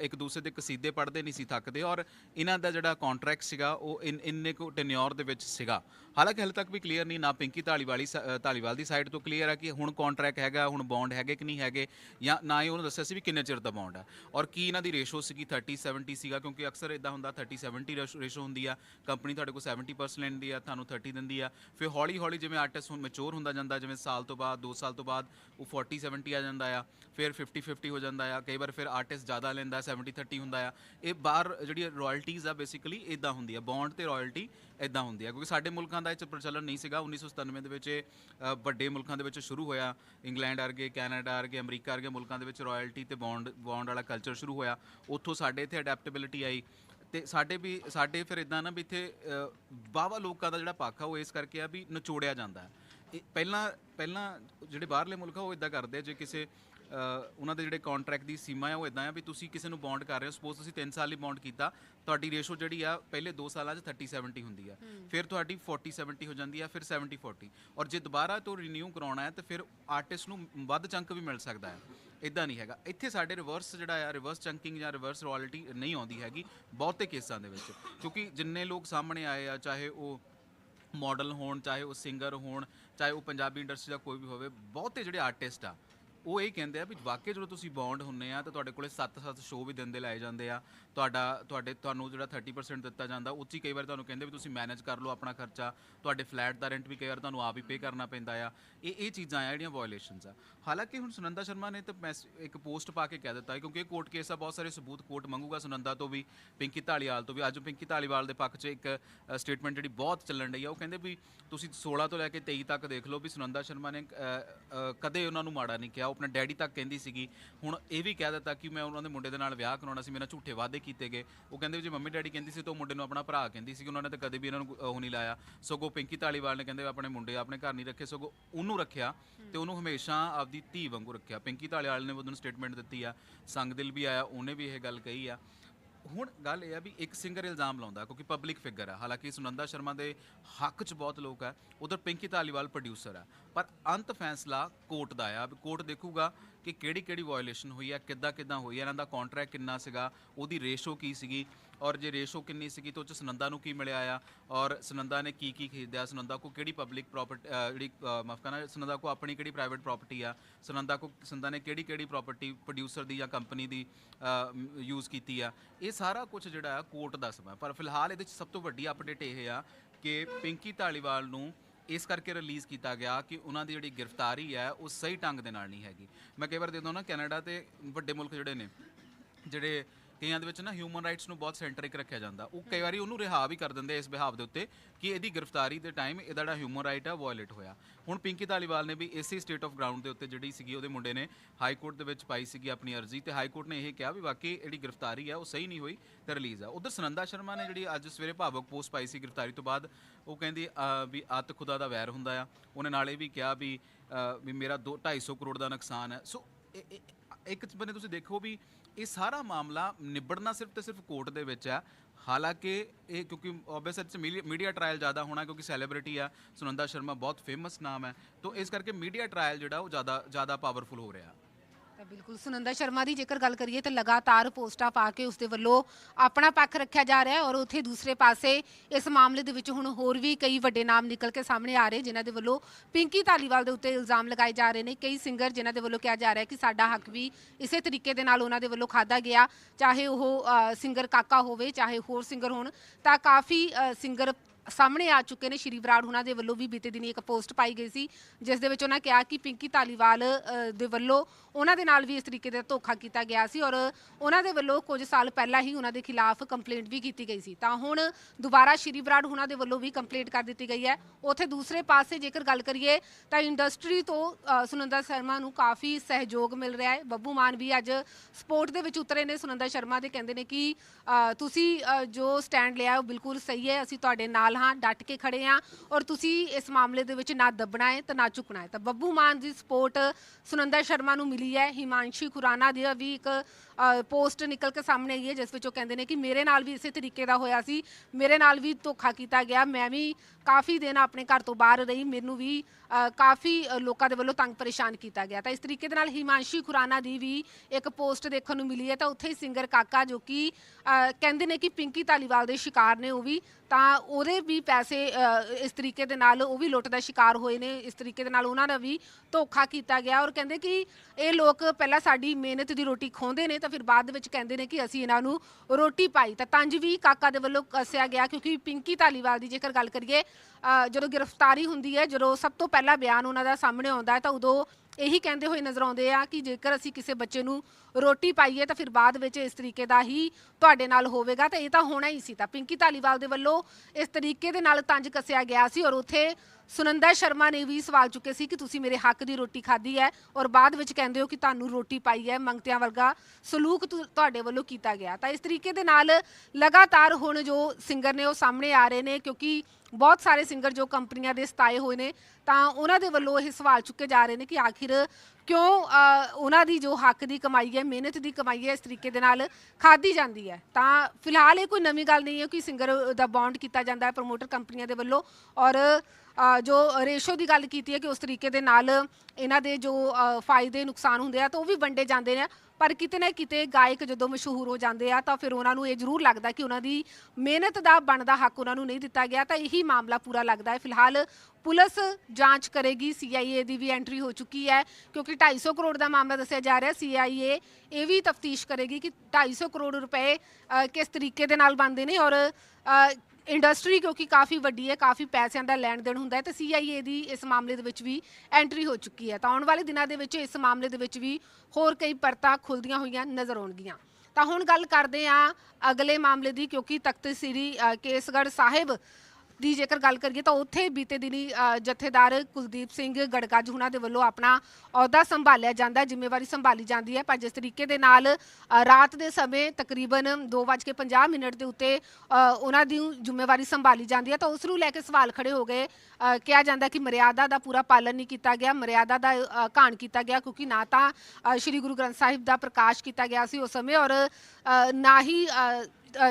ਇੱਕ ਦੂਸਰੇ ਦੇ ਕਸੀਦੇ ਪੜ੍ਹਦੇ ਨਹੀਂ ਸੀ ਥੱਕਦੇ ਔਰ ਇਹਨਾਂ ਦਾ ਜਿਹੜਾ ਕੰਟਰੈਕਟ ਸੀਗਾ ਉਹ ਇਨ- ਇੰਨੇ ਕੋ ਟੈਨਿਓਰ ਦੇ ਵਿੱਚ ਸੀਗਾ। ਹਾਲਾਂਕਿ ਹਲੇ ਤੱਕ ਵੀ ਕਲੀਅਰ ਨਹੀਂ ਨਾ ਪਿੰਕੀ ਧਾਲੀਵਾਲੀ ਸ- ਅ, ਦੀ ਸਾਈਡ ਤੋਂ ਕਲੀਅਰ ਆ ਕਿ ਹੁਣ ਕੰਟਰੈਕਟ ਹੈਗਾ ਹੁਣ ਬੌਂਡ ਹੈਗੇ ਕਿ ਨਹੀਂ ਹੈਗੇ ਜਾਂ ਨਾ ਹੀ ਉਹਨੂੰ ਦੱਸਿਆ ਸੀ ਵੀ ਕਿੰਨੇ ਚਿਰ ਦਾ ਬੌਂਡ ਆ। ਔਰ ਕੀ ਇਹਨਾਂ ਦੀ ਰੇਸ਼ੋ ਸੀਗੀ 30 70 ਸੀਗਾ ਕਿਉਂਕਿ ਅਕਸਰ ਇਦਾਂ ਹੁੰਦਾ 30 70 ਰੇਸ਼ੋ ਹੁੰਦੀ ਆ। ਕੰਪਨੀ ਤੁਹਾਡੇ ਕੋਲ 70% ਲੈਂਦੀ ਆ ਤੁਹਾਨੂੰ 30 ਦਿੰਦੀ ਆ। ਫਿਰ ਹੌਲੀ ਹੌਲੀ ਜਿਵੇਂ ਆਰਟਿਸਟ ਹੁਣ ਮੈਚੁਰ ਹੁੰਦਾ ਜਾਂਦਾ ਜਿਵੇਂ ਸਾਲ ਤੋਂ ਬਾਅਦ 2 ਸਾਲ ਤੋਂ ਬਾਅਦ ਉਹ 40 70 ਆ ਜਾਂਦਾ ਆ ਫਿਰ 50 50 ਹੋ ਜਾਂਦਾ ਆ। ਕਈ ਵਾਰ ਫਿਰ ਆਰਟਿਸਟ ਜ਼ਿਆਦਾ ਲੈਂਦਾ 70 30 ਹੁੰਦਾ ਆ। ਇਹ ਬਾਹਰ ਜਿਹੜੀ ਰਾਇਲਟੀਜ਼ ਆ ਬੇਸਿਕਲੀ ਇਦਾਂ ਹੁੰਦੀ ਆ। ਬੌਂਡ ਤੇ ਰਾਇਲਟੀ ਇਦਾਂ ਹੁੰਦੀ ਆ। ਕਿਉਂਕਿ ਸਾਡੇ ਮੁਲਕਾਂ ਦਾ ਇਹ 'ਚ ਪ੍ਰਚਲਨ ਨਹੀਂ ਸੀਗਾ। 1997 ਦੇ ਵਿੱਚ ਇਹ, ਵੱਡੇ ਮੁਲਕਾਂ ਦੇ ਵਿੱਚ ਸ਼ੁਰੂ ਹੋਇਆ। ਇੰਗਲੈਂਡ ਵਰਗੇ ਕੈਨੇਡਾ ਵਰਗੇ ਅਮਰੀਕਾ ਵਰਗੇ ਮੁਲਕਾਂ ਦੇ ਵਿੱਚ ਰਾਇਲਟੀ ਤੇ ਬੌਂਡ ਬੌਂਡ ਵਾਲਾ ਕਲਚਰ ਸ਼ੁਰੂ ਹੋਇਆ। ਉੱਥੋਂ ਸਾਡੇ ਇੱਥੇ ਅਡੈਪਟੇਬਿਲਿਟੀ ਆਈ। ਤੇ ਸਾਡੇ ਵੀ ਸਾਡੇ ਫਿਰ ਇਦਾਂ ਨਾ ਵੀ ਇੱਥੇ ਬਾਵਾ ਲੋਕਾਂ ਦਾ ਜਿਹੜਾ ਪੱਖ ਆ ਉਹ ਇਸ ਕਰਕੇ ਆ ਵੀ ਨਿਚੋੜਿਆ ਜਾਂਦਾ ਹੈ। ਪਹਿਲਾਂ ਪਹਿਲਾਂ ਜਿਹੜੇ ਬਾਹਰਲੇ ਮੁਲਕ ਆ ਉਹ ਇਦਾਂ ਕਰਦੇ ਆ ਜੇ ਕਿਸੇ ਉਹਨਾਂ ਦੇ ਜਿਹੜੇ ਕੰਟਰੈਕਟ ਦੀ ਸੀਮਾ ਹੈ ਉਹ ਇਦਾਂ ਆ ਵੀ ਤੁਸੀਂ ਕਿਸੇ ਨੂੰ ਬੌਂਡ ਕਰ ਰਹੇ ਹੋ ਸਪੋਜ਼ ਤੁਸੀਂ 3 ਸਾਲ ਲਈ ਬੌਂਡ ਕੀਤਾ ਤੁਹਾਡੀ ਰੇਸ਼ੋ ਜਿਹੜੀ ਆ ਪਹਿਲੇ 2 ਸਾਲਾਂ 'ਚ 30 70 ਹੁੰਦੀ ਆ। ਫਿਰ ਤੁਹਾਡੀ 40 70 ਹੋ ਜਾਂਦੀ ਆ ਫਿਰ 70 40 ਔਰ ਜੇ ਦੁਬਾਰਾ ਤੋਂ ਰੀਨਿਊ ਕਰਾਉਣਾ ਹੈ ਤੇ ਫਿਰ ਆਰਟਿਸਟ ਨੂੰ ਵੱਧ ਚੰਕ ਵੀ ਮਿਲ ਸਕਦਾ ਹੈ। ਇਦਾਂ ਨਹੀਂ ਹੈਗਾ। ਇੱਥੇ ਸਾਡੇ ਰਿਵਰਸ ਜਿਹੜਾ ਆ ਰਿਵਰਸ ਚੰਕਿੰਗ ਜਾਂ ਰਿਵਰਸ ਰੋਇਲਟੀ ਨਹੀਂ ਆਉਂਦੀ ਹੈਗੀ ਬਹੁਤੇ ਕੇਸਾਂ ਦੇ ਵਿੱਚ। ਕਿਉਂਕਿ ਜਿੰਨੇ ਲੋਕ ਸਾਹਮਣੇ ਆਏ ਆ, ਚਾਹੇ ਉਹ ਮਾਡਲ ਹੋਣ, ਚਾਹੇ ਉਹ ਸਿੰਗਰ ਹੋਣ, ਚਾਹੇ ਉਹ ਪੰਜਾਬੀ ਇੰਡਸਟਰੀ ਦਾ ਕੋਈ ਵੀ ਹੋਵੇ, ਬਹੁਤੇ ਜਿਹੜੇ ਆਰਟਿਸਟ ਆ ਉਹ ਇਹ ਕਹਿੰਦੇ ਆ ਵੀ ਵਾਕਈ ਜਦੋਂ ਤੁਸੀਂ ਬੌਂਡ ਹੁੰਨੇ ਆ ਤਾਂ ਤੁਹਾਡੇ ਕੋਲੇ 7-7 ਸ਼ੋਅ ਵੀ ਦਿਨ ਦੇ ਲਾਏ ਜਾਂਦੇ ਆ। ਤੁਹਾਡਾ, ਤੁਹਾਡੇ, ਤੁਹਾਨੂੰ ਜਿਹੜਾ 30% ਦਿੱਤਾ ਜਾਂਦਾ, ਉਹ ਹੀ ਕਈ ਵਾਰ ਤੁਹਾਨੂੰ ਕਹਿੰਦੇ ਵੀ ਤੁਸੀਂ ਮੈਨੇਜ ਕਰ ਲਓ ਆਪਣਾ ਖਰਚਾ, ਤੁਹਾਡੇ ਫਲੈਟ ਦਾ ਰੈਂਟ ਵੀ ਕਈ ਵਾਰ ਤੁਹਾਨੂੰ ਆਪ ਹੀ ਪੇ ਕਰਨਾ ਪੈਂਦਾ ਆ। ਇਹ ਇਹ ਚੀਜ਼ਾਂ ਆ ਜਿਹੜੀਆਂ ਵਾਇਓਲੇਸ਼ਨਸ ਆ। ਹਾਲਾਂਕਿ ਹੁਣ ਸੁਨੰਦਾ ਸ਼ਰਮਾ ਨੇ ਤਾਂ ਮੈਸ- ਇੱਕ ਪੋਸਟ ਪਾ ਕੇ ਕਹਿ ਦਿੱਤਾ ਕਿਉਂਕਿ ਇਹ ਕੋਰਟ ਕੇਸ ਆ, ਬਹੁਤ ਸਾਰੇ ਸਬੂਤ ਕੋਰਟ ਮੰਗੂਗਾ ਸੁਨੰਦਾ ਤੋਂ ਵੀ, ਪਿੰਕੀ ਧਾਲੀਵਾਲ ਤੋਂ ਵੀ। ਅੱਜ ਪਿੰਕੀ ਧਾਲੀਵਾਲ ਦੇ ਪੱਖ 'ਚ ਇੱਕ ਸਟੇਟਮੈਂਟ ਜਿਹੜੀ ਬਹੁਤ ਚੱਲਣ ਰਹੀ ਆ, ਉਹ ਕਹਿੰਦੇ ਵੀ ਤੁਸੀਂ 16 ਤੋਂ ਲੈ ਕੇ 23 ਤੱਕ ਦੇਖ ਲਓ ਵੀ ਸੁਨੰਦਾ ਸ਼ਰਮਾ ਨੇ ਕਦੇ ਉਹਨਾਂ ਨੂੰ ਮਾੜਾ ਨਹੀਂ ਕਿਹਾ। ਉਹ ਆਪਣੇ ਡੈਡੀ ਤੱਕ ਕਹਿੰਦੀ ਸੀਗੀ। ਹੁਣ ਇਹ ਵੀ ਕਹਿ ਦਿੱਤਾ ਕਿ ਮੈਂ ਉਹਨਾਂ ਦੇ ਮੁੰਡੇ ਦੇ ਨਾਲ ਵਿਆਹ ਕਰਾਉਣਾ ਸੀ, ਮੇਰੇ ਨਾਲ ਝੂਠੇ ਵਾਅਦੇ ਕੀਤੇ ਗਏ। ਉਹ ਕਹਿੰਦੇ ਵੀ ਜੇ ਮੰਮੀ ਡੈਡੀ ਕਹਿੰਦੀ ਸੀ ਤਾਂ ਉਹ ਮੁੰਡੇ ਨੂੰ ਆਪਣਾ ਭਰਾ ਕਹਿੰਦੀ ਸੀ ਉਹਨਾਂ ਨੇ ਤਾਂ ਕਦੇ ਵੀ ਇਹਨਾਂ ਨੂੰ ਉਹ ਨਹੀਂ ਲਾਇਆ। ਸਗੋਂ ਪਿੰਕੀ ਧਾਲੀਵਾਲ ਨੇ ਕਹਿੰਦੇ ਵੀ ਆਪਣੇ ਮੁੰਡੇ ਆਪਣੇ ਘਰ ਨਹੀਂ ਰੱਖੇ, ਸਗੋਂ ਉਹਨੂੰ ਰੱਖਿਆ ਤੇ ਉਹਨੂੰ ਹਮੇਸ਼ਾ ਆਪਦੀ ਧੀ ਵਾਂਗੂ ਰੱਖਿਆ। ਪਿੰਕੀ ਧਾਲੀਵਾਲ ਨੇ ਉਹਨੂੰ ਸਟੇਟਮੈਂਟ ਦਿੱਤੀ ਆ, ਸੰਗਦਿਲ ਵੀ ਆਇਆ, ਉਹਨੇ ਵੀ ਇਹ ਗੱਲ ਕਹੀ ਆ। ਹੁਣ ਗੱਲ ਇਹ ਆ ਵੀ ਇੱਕ ਸਿੰਗਰ ਇਲਜ਼ਾਮ ਲਾਉਂਦਾ, ਕਿਉਂਕਿ ਪਬਲਿਕ ਫਿਗਰ ਆ। ਹਾਲਾਂਕਿ ਸੁਨੰਦਾ ਸ਼ਰਮਾ ਦੇ ਹੱਕ 'ਚ ਬਹੁਤ ਲੋਕ ਆ। ਉਧਰ ਪਿੰਕੀ ਧਾਲੀਵਾਲ ਪ੍ਰੋਡਿਊਸਰ ਆ। ਪਰ ਅੰਤ ਫੈਸਲਾ ਕੋਰਟ ਦਾ ਆ। ਵੀ ਕੋਰਟ ਦੇਖੂਗਾ ਕਿ ਕਿਹੜੀ ਕਿਹੜੀ ਵਾਇਓਲੇਸ਼ਨ ਹੋਈ ਆ ਕਿੱਦਾਂ ਕਿੱਦਾਂ ਹੋਈ ਆ, ਇਹਨਾਂ ਦਾ ਕੰਟਰੈਕਟ ਕਿੰਨਾ ਸੀਗਾ, ਉਹਦੀ ਰੇਸ਼ੋ ਕੀ ਸੀਗੀ। ਔਰ ਜੇ ਰੇਸ਼ੋ ਕਿੰਨੀ ਸੀਗੀ ਤਾਂ ਉਹ 'ਚ ਸੁਨੰਦਾ ਨੂੰ ਕੀ ਮਿਲਿਆ ਆ? ਔਰ ਸੁਨੰਦਾ ਨੇ ਕੀ ਕੀ ਖਰੀਦਿਆ? ਸੁਨੰਦਾ ਕੋ ਕਿਹੜੀ ਪਬਲਿਕ ਪ੍ਰਾਪਰਟੀ ਜਿਹੜੀ ਮਾਫ ਕਰਨਾ, ਸੁਨੰਦਾ ਕੋ ਆਪਣੀ ਕਿਹੜੀ ਪ੍ਰਾਈਵੇਟ ਪ੍ਰਾਪਰਟੀ ਆ? ਸੁਨੰਦਾ ਕੋ, ਸੁਨੰਦਾ ਨੇ ਕਿਹੜੀ ਕਿਹੜੀ ਪ੍ਰਾਪਰਟੀ ਪ੍ਰੋਡਿਊਸਰ ਦੀ ਜਾਂ ਕੰਪਨੀ ਦੀ ਯੂਜ਼ ਕੀਤੀ ਆ? ਇਹ ਸਾਰਾ ਕੁਝ ਜਿਹੜਾ ਆ ਕੋਰਟ ਦਾ ਸਮਾਂ। ਪਰ ਫਿਲਹਾਲ ਇਹਦੇ 'ਚ ਸਭ ਤੋਂ ਵੱਡੀ ਅਪਡੇਟ ਇਹ ਆ ਕਿ ਪਿੰਕੀ ਧਾਲੀਵਾਲ ਨੂੰ ਇਸ ਕਰਕੇ ਰਿਲੀਜ਼ ਕੀਤਾ ਗਿਆ ਕਿ ਉਹਨਾਂ ਦੀ ਜਿਹੜੀ ਗ੍ਰਿਫਤਾਰੀ ਹੈ ਉਹ ਸਹੀ ਢੰਗ ਦੇ ਨਾਲ ਨਹੀਂ ਹੈਗੀ। ਮੈਂ ਕਈ ਵਾਰ ਦੇਖਦਾ ਨਾ ਕੈਨੇਡਾ ਤੇ ਵੱਡੇ ਮੁਲਕ ਜਿਹੜੇ ਨੇ, ਜਿਹੜੇ ਕਈਆਂ ਦੇ ਵਿੱਚ ਨਾ ਹਿਊਮਨ ਰਾਈਟਸ ਨੂੰ ਬਹੁਤ ਸੈਂਟਰਿਕ ਰੱਖਿਆ ਜਾਂਦਾ। ਉਹ ਕਈ ਵਾਰੀ ਉਹਨੂੰ ਰਿਹਾ ਵੀ ਕਰ ਦਿੰਦੇ ਇਸ ਬਿਹਾਵ ਦੇ ਉੱਤੇ ਕਿ ਇਹਦੀ ਗ੍ਰਿਫਤਾਰੀ ਦੇ ਟਾਈਮ ਇਹਦਾ ਜਿਹੜਾ ਹਿਊਮਨ ਰਾਈਟ ਆ ਵਾਇਲੇਟ ਹੋਇਆ। ਹੁਣ ਪਿੰਕੀ ਧਾਲੀਵਾਲ ਨੇ ਵੀ ਇਸੇ ਸਟੇਟ ਆਫ ਗਰਾਊਂਡ ਦੇ ਉੱਤੇ ਜਿਹੜੀ ਸੀਗੀ ਉਹਦੇ ਮੁੰਡੇ ਨੇ ਹਾਈ ਕੋਰਟ ਦੇ ਵਿੱਚ ਪਾਈ ਸੀਗੀ ਆਪਣੀ ਅਰਜ਼ੀ ਤੇ ਹਾਈ ਕੋਰਟ ਨੇ ਇਹ ਕਿਹਾ ਵੀ ਵਾਕਈ ਜਿਹੜੀ ਗ੍ਰਿਫਤਾਰੀ ਆ ਉਹ ਸਹੀ ਨਹੀਂ ਹੋਈ ਤੇ ਰਿਲੀਜ਼ ਆ। ਉਧਰ ਸਨੰਦਾ ਸ਼ਰਮਾ ਨੇ ਜਿਹੜੀ ਅੱਜ ਸਵੇਰੇ ਭਾਵਕ ਪੋਸਟ ਪਾਈ ਸੀ ਗ੍ਰਿਫਤਾਰੀ ਤੋਂ ਬਾਅਦ ਉਹ ਕਹਿੰਦੀ ਵੀ ਅੱਤ ਖੁਦਾ ਦਾ ਵੈਰ ਹੁੰਦਾ ਆ। ਉਹਨੇ ਨਾਲ ਇਹ ਵੀ ਕਿਹਾ ਵੀ ਅ, ਵੀ ਮੇਰਾ 2 250 ਕਰੋੜ ਦਾ ਨੁਕਸਾਨ ਹੈ ਸੋ ਇਹ- ਇੱਕ ਬੰਨੇ ਤੁਸੀਂ ਦੇਖੋ ਵੀ ਇਹ ਸਾਰਾ ਮਾਮਲਾ ਨਿਬੜਨਾ ਸਿਰਫ ਤੇ ਸਿਰਫ ਕੋਰਟ ਦੇ ਵਿੱਚ ਹੈ ਹਾਲਾਂਕਿ ਇਹ ਕਿਉਂਕਿ ਆਬਵੀਅਸ ਇਟਸ ਮੀਡੀਆ ਟ੍ਰਾਇਲ ਜ਼ਿਆਦਾ ਹੋਣਾ ਕਿਉਂਕਿ ਸੈਲੀਬ੍ਰਿਟੀ ਆ, ਸੁਨੰਦਾ ਸ਼ਰਮਾ ਬਹੁਤ ਫੇਮਸ ਨਾਮ ਹੈ। ਤੋਂ ਇਸ ਕਰਕੇ ਮੀਡੀਆ ਟ੍ਰਾਇਲ ਜਿਹੜਾ ਉਹ ਜ਼ਿਆਦਾ ਜ਼ਿਆਦਾ ਪਾਵਰਫੁਲ ਹੋ ਰਿਹਾ। ਤਾਂ ਬਿਲਕੁਲ ਸੁਨੰਦਾ ਸ਼ਰਮਾ ਦੀ ਜੇਕਰ ਗੱਲ ਕਰੀਏ ਤਾਂ ਲਗਾਤਾਰ ਪੋਸਟਾਂ ਪਾ ਕੇ ਉਸਦੇ ਵੱਲੋਂ ਆਪਣਾ ਪੱਖ ਰੱਖਿਆ ਜਾ ਰਿਹਾ ਹੈ ਔਰ ਉੱਥੇ ਦੂਸਰੇ ਪਾਸੇ ਇਸ ਮਾਮਲੇ ਦੇ ਵਿੱਚ ਹੁਣ ਹੋਰ ਵੀ ਕਈ ਵੱਡੇ ਨਾਮ ਨਿਕਲ ਕੇ ਸਾਹਮਣੇ ਆ ਰਹੇ ਜਿਨ੍ਹਾਂ ਦੇ ਵੱਲੋਂ ਪਿੰਕੀ ਧਾਲੀਵਾਲ ਦੇ ਉੱਤੇ ਇਲਜ਼ਾਮ ਲਗਾਏ ਜਾ ਰਹੇ ਨੇ। ਕਈ ਸਿੰਗਰ ਜਿਨ੍ਹਾਂ ਦੇ ਵੱਲੋਂ ਕਿਹਾ ਜਾ ਰਿਹਾ ਹੈ ਕਿ ਸਾਡਾ ਹੱਕ ਵੀ ਇਸੇ ਤਰੀਕੇ ਦੇ ਨਾਲ ਉਹਨਾਂ ਦੇ ਵੱਲੋਂ ਖਾਦਾ ਗਿਆ। ਚਾਹੇ ਉਹ ਸਿੰਗਰ ਕਾਕਾ ਹੋਵੇ, ਚਾਹੇ ਹੋਰ ਸਿੰਗਰ ਹੋਣ ਤਾਂ ਕਾਫੀ ਸਿੰਗਰ ਸਾਹਮਣੇ ਆ ਚੁੱਕੇ ਨੇ ਸ਼੍ਰੀ ਬਰਾੜ ਉਹਨਾਂ ਦੇ ਵੱਲੋਂ ਵੀ ਬੀਤੇ ਦਿਨੀ ਇੱਕ ਪੋਸਟ ਪਾਈ ਗਈ ਸੀ ਜਿਸ ਦੇ ਵਿੱਚ ਉਹਨਾਂ ਕਿਹਾ ਕਿ ਪਿੰਕੀ ਧਾਲੀਵਾਲ ਦੇ ਵੱਲੋਂ ਉਹਨਾਂ ਦੇ ਨਾਲ ਵੀ ਇਸ ਤਰੀਕੇ ਦਾ ਧੋਖਾ ਕੀਤਾ ਗਿਆ ਸੀ ਔਰ ਉਹਨਾਂ ਦੇ ਵੱਲੋਂ ਕੁਝ ਸਾਲ ਪਹਿਲਾਂ ਹੀ ਉਹਨਾਂ ਦੇ ਖਿਲਾਫ ਕੰਪਲੇਂਟ ਵੀ ਕੀਤੀ ਗਈ ਸੀ। ਤਾਂ ਹੁਣ ਦੁਬਾਰਾ ਸ਼੍ਰੀ ਬਰਾੜ ਉਹਨਾਂ ਦੇ ਵੱਲੋਂ ਵੀ ਕੰਪਲੇਂਟ ਕਰ ਦਿੱਤੀ ਗਈ ਹੈ। ਉੱਥੇ ਦੂਸਰੇ ਪਾਸੇ ਜੇਕਰ ਗੱਲ ਕਰੀਏ ਤਾਂ ਇੰਡਸਟਰੀ ਤੋਂ ਅ, ਸੁਨੰਦਾ ਸ਼ਰਮਾ ਨੂੰ ਕਾਫੀ ਸਹਿਯੋਗ ਮਿਲ ਰਿਹਾ ਹੈ। ਬੱਬੂ ਮਾਨ ਵੀ ਅੱਜ ਸਪੋਰਟ ਦੇ ਵਿੱਚ ਉਤਰੇ ਨੇ। ਸੁਨੰਦਾ ਸ਼ਰਮਾ ਦੇ ਕਹਿੰਦੇ ਨੇ ਕਿ ਤੁਸੀਂ ਜੋ ਸਟੈਂਡ ਲਿਆ ਉਹ ਬਿਲਕੁਲ ਸਹੀ ਹੈ। ਅਸੀਂ ਤੁਹਾਡੇ ਨਾਲ ਹਾਂ ਡਟ ਕੇ ਖੜੇ ਹਾਂ ਔਰ ਤੁਸੀਂ ਇਸ ਮਾਮਲੇ ਦੇ ਵਿੱਚ ਨਾ ਦੱਬਣਾ ਹੈ ਤੇ ਨਾ ਝੁਕਣਾ ਹੈ। ਤਾਂ ਬੱਬੂ ਮਾਨ ਦੀ ਸਪੋਰਟ ਸੁਨੰਦਾ ਸ਼ਰਮਾ ਨੂੰ ਮਿਲੀ ਹੈ। ਹਿਮਾਂਸ਼ੀ ਖੁਰਾਨਾ ਦੀ ਵੀ ਇੱਕ ਅ, ਪੋਸਟ ਨਿਕਲ ਕੇ ਸਾਹਮਣੇ ਆਈ ਹੈ ਜਿਸ ਵਿੱਚ ਉਹ ਕਹਿੰਦੇ ਨੇ ਕਿ ਮੇਰੇ ਨਾਲ ਵੀ ਇਸੇ ਤਰੀਕੇ ਦਾ ਹੋਇਆ ਸੀ। ਮੇਰੇ ਨਾਲ ਵੀ ਧੋਖਾ ਕੀਤਾ ਗਿਆ। ਮੈਂ ਵੀ ਕਾਫੀ ਦਿਨ ਆਪਣੇ ਘਰ ਤੋਂ ਬਾਹਰ ਰਹੀ, ਮੈਨੂੰ ਵੀ ਕਾਫੀ ਲੋਕਾਂ ਦੇ ਵੱਲੋਂ ਤੰਗ ਪਰੇਸ਼ਾਨ ਕੀਤਾ ਗਿਆ। ਤਾਂ ਇਸ ਤਰੀਕੇ ਦੇ ਨਾਲ ਹਿਮਾਂਸ਼ੀ ਖੁਰਾਨਾ ਦੀ ਵੀ ਇੱਕ ਪੋਸਟ ਦੇਖਣ ਨੂੰ ਮਿਲੀ ਹੈ। ਤਾਂ ਉੱਥੇ ਹੀ ਸਿੰਗਰ ਕਾਕਾ ਜੋ ਕਿ ਕਹਿੰਦੇ ਨੇ ਕਿ ਪਿੰਕੀ ਧਾਲੀਵਾਲ ਦੇ ਸ਼ਿਕਾਰ ਨੇ ਉਹ ਵੀ, ਤਾਂ ਉਹਦੇ ਵੀ ਪੈਸੇ ਇਸ ਤਰੀਕੇ ਦੇ ਨਾਲ ਉਹ ਵੀ ਲੁੱਟ ਦਾ ਸ਼ਿਕਾਰ ਹੋਏ ਨੇ। ਇਸ ਤਰੀਕੇ ਦੇ ਨਾਲ ਉਹਨਾਂ ਦਾ ਵੀ ਧੋਖਾ ਕੀਤਾ ਗਿਆ ਔਰ ਕਹਿੰਦੇ ਕਿ ਇਹ ਲੋਕ ਪਹਿਲਾਂ ਸਾਡੀ ਮਿਹਨਤ ਦੀ ਰੋਟੀ ਖੋਹਦੇ ਨੇ, ਤਾਂ ਫਿਰ ਬਾਅਦ ਵਿੱਚ ਕਹਿੰਦੇ ਨੇ ਕਿ ਅਸੀਂ ਇਹਨਾਂ ਨੂੰ ਰੋਟੀ ਪਾਈ। ਤਾਂ ਤੰਜ ਵੀ ਕਾਕਾ ਦੇ ਵੱਲੋਂ ਕੱਸਿਆ ਗਿਆ ਕਿਉਂਕਿ ਪਿੰਕੀ ਧਾਲੀਵਾਲ ਦੀ ਜੇਕਰ ਗੱਲ ਕਰੀਏ ਜਦੋਂ ਗ੍ਰਿਫਤਾਰੀ ਹੁੰਦੀ ਹੈ, ਜਦੋਂ ਸਭ ਤੋਂ ਪਹਿਲਾ ਬਿਆਨ ਉਹਨਾਂ ਦਾ ਸਾਹਮਣੇ ਆਉਂਦਾ ਹੈ, ਤਾਂ ਉਦੋਂ ਇਹੀ ਕਹਿੰਦੇ ਹੋਏ ਨਜ਼ਰ ਆਉਂਦੇ ਆ ਕਿ ਜੇਕਰ ਅਸੀਂ ਕਿਸੇ ਬੱਚੇ ਨੂੰ ਰੋਟੀ ਪਾਈਏ, ਤਾਂ ਫਿਰ ਬਾਅਦ ਵਿੱਚ ਇਸ ਤਰੀਕੇ ਦਾ ਹੀ ਤੁਹਾਡੇ ਨਾਲ ਹੋਵੇਗਾ। ਤਾਂ ਇਹ ਤਾਂ ਹੋਣਾ ਹੀ ਸੀ। ਤਾਂ ਪਿੰਕੀ ਧਾਲੀਵਾਲ ਦੇ ਵੱਲੋਂ ਇਸ ਤਰੀਕੇ ਦੇ ਨਾਲ ਤੰਜ ਕੱਸਿਆ ਗਿਆ ਸੀ ਔਰ ਉੱਥੇ ਸੁਨੰਦਾ ਸ਼ਰਮਾ ਨੇ ਵੀ ਸਵਾਲ ਚੁੱਕੇ ਸੀ ਕਿ ਤੁਸੀਂ ਮੇਰੇ ਹੱਕ ਦੀ ਰੋਟੀ ਖਾਧੀ ਹੈ ਔਰ ਬਾਅਦ ਵਿੱਚ ਕਹਿੰਦੇ ਹੋ ਕਿ ਤੁਹਾਨੂੰ ਰੋਟੀ ਪਾਈ ਹੈ, ਮੰਗਤਿਆਂ ਵਰਗਾ ਸਲੂਕ ਤੁ- ਤੁਹਾਡੇ ਵੱਲੋਂ ਕੀਤਾ ਗਿਆ। ਤਾਂ ਇਸ ਤਰੀਕੇ ਦੇ ਨਾਲ ਲਗਾਤਾਰ ਹੁਣ ਜੋ ਸਿੰਗਰ ਨੇ ਉਹ ਸਾਹਮਣੇ ਆ ਰਹੇ ਨੇ ਕਿਉਂਕਿ ਬਹੁਤ ਸਾਰੇ ਸਿੰਗਰ ਜੋ ਕੰਪਨੀਆਂ ਦੇ ਸਤਾਏ ਹੋਏ ਨੇ, ਤਾਂ ਉਹਨਾਂ ਦੇ ਵੱਲੋਂ ਇਹ ਸਵਾਲ ਚੁੱਕੇ ਜਾ ਰਹੇ ਨੇ ਕਿ ਆਖਿਰ ਕਿਉਂ ਉਹਨਾਂ ਦੀ ਜੋ ਹੱਕ ਦੀ ਕਮਾਈ ਹੈ, ਮਿਹਨਤ ਦੀ ਕਮਾਈ ਹੈ, ਇਸ ਤਰੀਕੇ ਦੇ ਨਾਲ ਖਾਧੀ ਜਾਂਦੀ ਹੈ। ਤਾਂ ਫਿਲਹਾਲ ਇਹ ਕੋਈ ਨਵੀਂ ਗੱਲ ਨਹੀਂ ਹੈ ਕਿ ਸਿੰਗਰ ਦਾ ਬੌਂਡ ਕੀਤਾ ਜਾਂਦਾ ਹੈ ਪ੍ਰੋਮੋਟਰ ਕੰਪਨੀਆਂ ਦੇ ਵੱਲੋਂ ਔਰ ਜੋ ਰੇਸ਼ੋ ਦੀ ਗੱਲ ਕੀਤੀ ਹੈ ਕਿ ਉਸ ਤਰੀਕੇ ਦੇ ਨਾਲ ਇਹਨਾਂ ਦੇ ਜੋ ਫਾਇਦੇ ਨੁਕਸਾਨ ਹੁੰਦੇ ਆ, ਤਾਂ ਉਹ ਵੀ ਵੰਡੇ ਜਾਂਦੇ ਨੇ। ਪਰ ਕਿਤੇ ਨਾ ਕਿਤੇ ਗਾਇਕ ਜਦੋਂ ਮਸ਼ਹੂਰ ਹੋ ਜਾਂਦੇ ਆ, ਤਾਂ ਫਿਰ ਉਹਨਾਂ ਨੂੰ ਇਹ ਜ਼ਰੂਰ ਲੱਗਦਾ ਕਿ ਉਹਨਾਂ ਦੀ ਮਿਹਨਤ ਦਾ ਬਣਦਾ ਹੱਕ ਉਹਨਾਂ ਨੂੰ ਨਹੀਂ ਦਿੱਤਾ ਗਿਆ, ਤਾਂ ਇਹੀ ਮਾਮਲਾ ਪੂਰਾ ਲੱਗਦਾ ਹੈ। ਫਿਲਹਾਲ ਪੁਲਿਸ ਜਾਂਚ ਕਰੇਗੀ ਸੀਆਈਏ ਦੀ ਵੀ ਐਂਟਰੀ ਹੋ ਚੁੱਕੀ ਹੈ, ਕਿਉਂਕਿ 250 ਕਰੋੜ ਦਾ ਮਾਮਲਾ ਦੱਸਿਆ ਜਾ ਰਿਹਾ। ਸੀਆਈਏ ਇਹ ਵੀ ਤਫਤੀਸ਼ ਕਰੇਗੀ ਕਿ 250 ਕਰੋੜ ਰੁਪਏ ਕਿਸ ਤਰੀਕੇ ਦੇ ਨਾਲ ਬਣਦੇ ਨੇ ਔਰ ਇੰਡਸਟਰੀ ਕਿਉਂਕਿ ਕਾਫੀ ਵੱਡੀ ਹੈ, ਕਾਫੀ ਪੈਸਿਆਂ ਦਾ ਲੈਣ ਦੇਣ ਹੁੰਦਾ ਹੈ, ਤੇ ਸੀਆਈਏ ਦੀ ਇਸ ਮਾਮਲੇ ਦੇ ਵਿੱਚ ਵੀ ਐਂਟਰੀ ਹੋ ਚੁੱਕੀ ਹੈ। ਤਾਂ ਆਉਣ ਵਾਲੇ ਦਿਨਾਂ ਦੇ ਵਿੱਚ ਇਸ ਮਾਮਲੇ ਦੇ ਵਿੱਚ ਵੀ ਹੋਰ ਕਈ ਪਰਤਾਂ ਖੁੱਲਦੀਆਂ ਹੋਈਆਂ ਨਜ਼ਰ ਆਉਣਗੀਆਂ। ਤਾਂ ਹੁਣ ਗੱਲ ਕਰਦੇ ਹਾਂ ਅਗਲੇ ਮਾਮਲੇ ਦੀ, ਕਿਉਂਕਿ ਤਖਤ ਸ੍ਰੀ ਕੇਸਗੜ੍ਹ ਸਾਹਿਬ ਦੀ ਜੇਕਰ ਗੱਲ ਕਰੀਏ ਤਾਂ ਉੱਥੇ ਬੀਤੇ ਦਿਨੀ ਜਥੇਦਾਰ ਕੁਲਦੀਪ ਸਿੰਘ ਗੜਗੱਜ ਉਹਨਾਂ ਦੇ ਵੱਲੋਂ ਆਪਣਾ ਅਹੁਦਾ ਸੰਭਾਲਿਆ ਜਾਂਦਾ, ਜ਼ਿੰਮੇਵਾਰੀ ਸੰਭਾਲੀ ਜਾਂਦੀ ਹੈ। ਪਰ ਜਿਸ ਤਰੀਕੇ ਦੇ ਨਾਲ ਰਾਤ ਦੇ ਸਮੇਂ ਤਕਰੀਬਨ 2:50 ਮਿੰਟ ਦੇ ਉੱਤੇ ਉਹਨਾਂ ਦੀ ਜ਼ਿੰਮੇਵਾਰੀ ਸੰਭਾਲੀ ਜਾਂਦੀ ਹੈ ਤਾਂ ਉਸ ਨੂੰ ਲੈ ਕੇ ਸਵਾਲ ਖੜੇ ਹੋ ਗਏ। ਕਿਹਾ ਜਾਂਦਾ ਕਿ ਮਰਿਆਦਾ ਦਾ ਪੂਰਾ ਪਾਲਣ ਨਹੀਂ ਕੀਤਾ ਗਿਆ, ਮਰਿਆਦਾ ਦਾ ਘਾਣ ਕੀਤਾ ਗਿਆ, ਕਿਉਂਕਿ ਨਾ ਤਾਂ ਸ੍ਰੀ ਗੁਰੂ ਗ੍ਰੰਥ ਸਾਹਿਬ ਦਾ ਪ੍ਰਕਾਸ਼ ਕੀਤਾ ਗਿਆ ਸੀ ਉਸ ਸਮੇਂ ਔਰ ਨਾ ਹੀ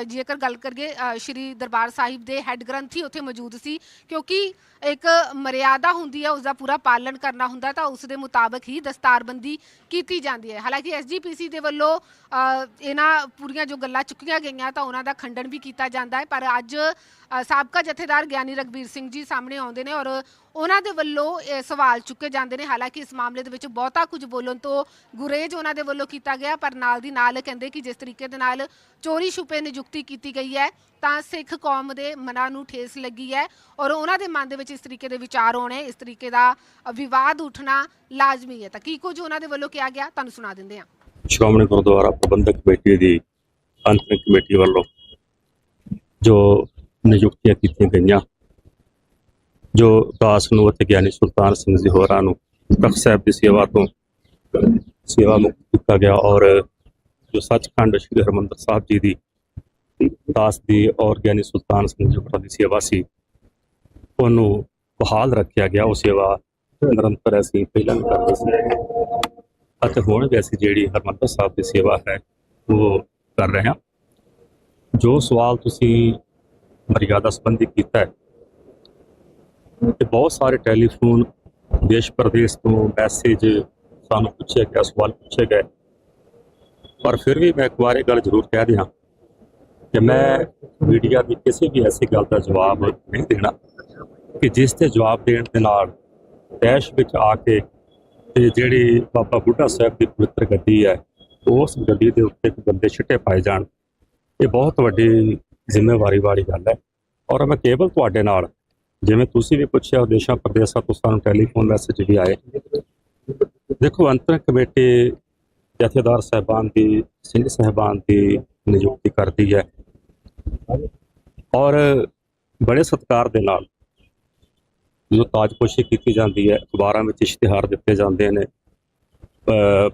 ਜੇਕਰ ਗੱਲ ਕਰੀਏ ਸ਼੍ਰੀ ਦਰਬਾਰ ਸਾਹਿਬ ਦੇ ਹੈੱਡ ਗ੍ਰੰਥੀ ਉੱਥੇ ਮੌਜੂਦ ਸੀ, ਕਿਉਂਕਿ ਇੱਕ ਮਰਿਆਦਾ ਹੁੰਦੀ ਹੈ ਉਸ ਦਾ ਪੂਰਾ ਪਾਲਣ ਕਰਨਾ ਹੁੰਦਾ ਤਾਂ ਉਸ ਦੇ ਮੁਤਾਬਕ ਹੀ ਦਸਤਾਰਬੰਦੀ ਕੀਤੀ ਜਾਂਦੀ ਹੈ। ਹਾਲਾਂਕਿ ਐਸਜੀਪੀਸੀ ਦੇ ਵੱਲੋਂ ਇਹਨਾਂ ਪੂਰੀਆਂ ਜੋ ਗੱਲਾਂ ਚੁੱਕੀਆਂ ਗਈਆਂ, ਤਾਂ ਉਹਨਾਂ ਦਾ ਖੰਡਨ ਵੀ ਕੀਤਾ ਜਾਂਦਾ ਹੈ, ਪਰ ਅੱਜ ਸਾਬਕਾ ਜਥੇਦਾਰ ਗਿਆਨੀ ਰਗਵੀਰ ਸਿੰਘ ਜੀ ਸਾਹਮਣੇ ਆਉਂਦੇ ਨੇ ਔਰ ਉਹਨਾਂ ਦੇ ਵੱਲੋਂ ਸਵਾਲ ਚੁੱਕੇ ਜਾਂਦੇ ਨੇ। ਹਾਲਾਂਕਿ ਇਸ ਮਾਮਲੇ ਦੇ ਵਿੱਚ ਬਹੁਤਾ ਕੁਝ ਬੋਲਣ ਤੋਂ ਗੁਰੇਜ ਉਹਨਾਂ ਦੇ ਵੱਲੋਂ ਕੀਤਾ ਗਿਆ, ਪਰ ਨਾਲ ਦੀ ਨਾਲ ਕਹਿੰਦੇ ਕਿ ਜਿਸ ਤਰੀਕੇ ਦੇ ਨਾਲ ਚੋਰੀ ਛੁਪੇ ਨਿਯੁਕਤੀ ਕੀਤੀ ਗਈ ਹੈ, ਤਾਂ ਸਿੱਖ ਕੌਮ ਦੇ ਮਨਾਂ ਨੂੰ ਠੇਸ ਲੱਗੀ ਹੈ ਔਰ ਉਹਨਾਂ ਦੇ ਮਨ ਦੇ ਵਿੱਚ ਇਸ ਤਰੀਕੇ ਦੇ ਵਿਚਾਰ ਆਉਣੇ, ਇਸ ਤਰੀਕੇ ਦਾ ਵਿਵਾਦ ਉੱਠਣਾ ਲਾਜ਼ਮੀ ਹੈ। ਤਾਂ ਕੀ ਕੁਝ ਉਹਨਾਂ ਦੇ ਵੱਲੋਂ ਕਿਹਾ ਗਿਆ, ਤੁਹਾਨੂੰ ਸੁਣਾ ਦਿੰਦੇ ਹਾਂ। ਸ਼੍ਰੋਮਣੀ ਗੁਰਦੁਆਰਾ ਪ੍ਰਬੰਧਕ ਕਮੇਟੀ ਦੀ ਅੰਤਰਿਮ ਕਮੇਟੀ ਵੱਲੋਂ ਜੋ ਨਿਯੁਕਤੀਆਂ ਕੀਤੀਆਂ ਗਈਆਂ ਜੋ ਦਾਸ ਨੂੰ ਅਤੇ ਗਿਆਨੀ ਸੁਲਤਾਨ ਸਿੰਘ ਜੀ ਹੋਰਾਂ ਨੂੰ ਤਖਤ ਸਾਹਿਬ ਦੀ ਸੇਵਾ ਤੋਂ ਸੇਵਾ ਮੁਕਤ ਕੀਤਾ ਗਿਆ ਔਰ ਜੋ ਸੱਚਖੰਡ ਸ੍ਰੀ ਹਰਿਮੰਦਰ ਸਾਹਿਬ ਜੀ ਦੀ ਦਾਸ ਦੀ ਔਰ ਗਿਆਨੀ ਸੁਲਤਾਨ ਸਿੰਘ ਜੀ ਹੋਰਾਂ ਦੀ ਸੇਵਾ ਸੀ, ਉਹਨੂੰ ਬਹਾਲ ਰੱਖਿਆ ਗਿਆ। ਉਹ ਸੇਵਾ ਨਿਰੰਤਰ ਅਸੀਂ ਪਹਿਲਾਂ ਵੀ ਕਰਦੇ ਸੀ ਅਤੇ ਹੁਣ ਵੀ ਅਸੀਂ ਜਿਹੜੀ ਹਰਮੰਦਰ ਸਾਹਿਬ ਦੀ ਸੇਵਾ ਹੈ, ਉਹ ਕਰ ਰਹੇ ਹਾਂ। ਜੋ ਸਵਾਲ ਤੁਸੀਂ ਮਰਿਆਦਾ ਸੰਬੰਧੀ ਕੀਤਾ ਹੈ ਤੇ ਬਹੁਤ ਸਾਰੇ ਟੈਲੀਫੋਨ ਦੇਸ਼ ਪ੍ਰਦੇਸ਼ ਤੋਂ ਮੈਸੇਜ ਸਾਨੂੰ ਪੁੱਛਿਆ ਗਿਆ ਸਵਾਲ ਪੁੱਛੇ ਗਏ। ਪਰ ਫਿਰ ਵੀ ਮੈਂ ਇੱਕ ਵਾਰ ਇਹ ਗੱਲ ਜ਼ਰੂਰ ਕਹਿ ਦਿਆਂ ਕਿ ਮੈਂ ਮੀਡੀਆ ਦੀ ਕਿਸੇ ਵੀ ਐਸੀ ਗੱਲ ਦਾ ਜਵਾਬ ਨਹੀਂ ਦੇਣਾ ਕਿ ਜਿਸ ਤੇ ਜਵਾਬ ਦੇਣ ਦੇ ਨਾਲ ਦੇਸ਼ ਵਿੱਚ ਆ ਕੇ ਤੇ ਜਿਹੜੀ ਬਾਬਾ ਬੁੱਢਾ ਸਾਹਿਬ ਦੀ ਪਵਿੱਤਰ ਗੱਦੀ ਹੈ, ਉਸ ਗੱਦੀ ਦੇ ਉੱਤੇ ਇੱਕ ਗੰਦੇ ਛਿੱਟੇ ਪਾਏ ਜਾਣ, ਇਹ ਬਹੁਤ ਵੱਡੀ ਜ਼ਿੰਮੇਵਾਰੀ ਵਾਲੀ ਗੱਲ ਹੈ। ਔਰ ਮੈਂ ਕੇਵਲ ਤੁਹਾਡੇ ਨਾਲ ਜਿਵੇਂ ਤੁਸੀਂ ਵੀ ਪੁੱਛਿਆ ਦੇਸ਼ਾਂ ਪ੍ਰਦੇਸ਼ਾਂ ਤੋਂ ਸਾਨੂੰ ਟੈਲੀਫੋਨ ਮੈਸੇਜ ਵੀ ਆਏ। ਦੇਖੋ, ਅੰਤਰ ਕਮੇਟੀ ਜਥੇਦਾਰ ਸਾਹਿਬਾਨ ਦੀ, ਸਿੰਘ ਸਾਹਿਬਾਨ ਦੀ ਨਿਯੁਕਤੀ ਕਰਦੀ ਹੈ। ਔਰ ਬੜੇ ਸਤਿਕਾਰ ਦੇ ਨਾਲ ਜੋ ਤਾਜਪੋਸ਼ੀ ਕੀਤੀ ਜਾਂਦੀ ਹੈ, ਅਖਬਾਰਾਂ ਵਿੱਚ ਇਸ਼ਤਿਹਾਰ ਦਿੱਤੇ ਜਾਂਦੇ ਨੇ।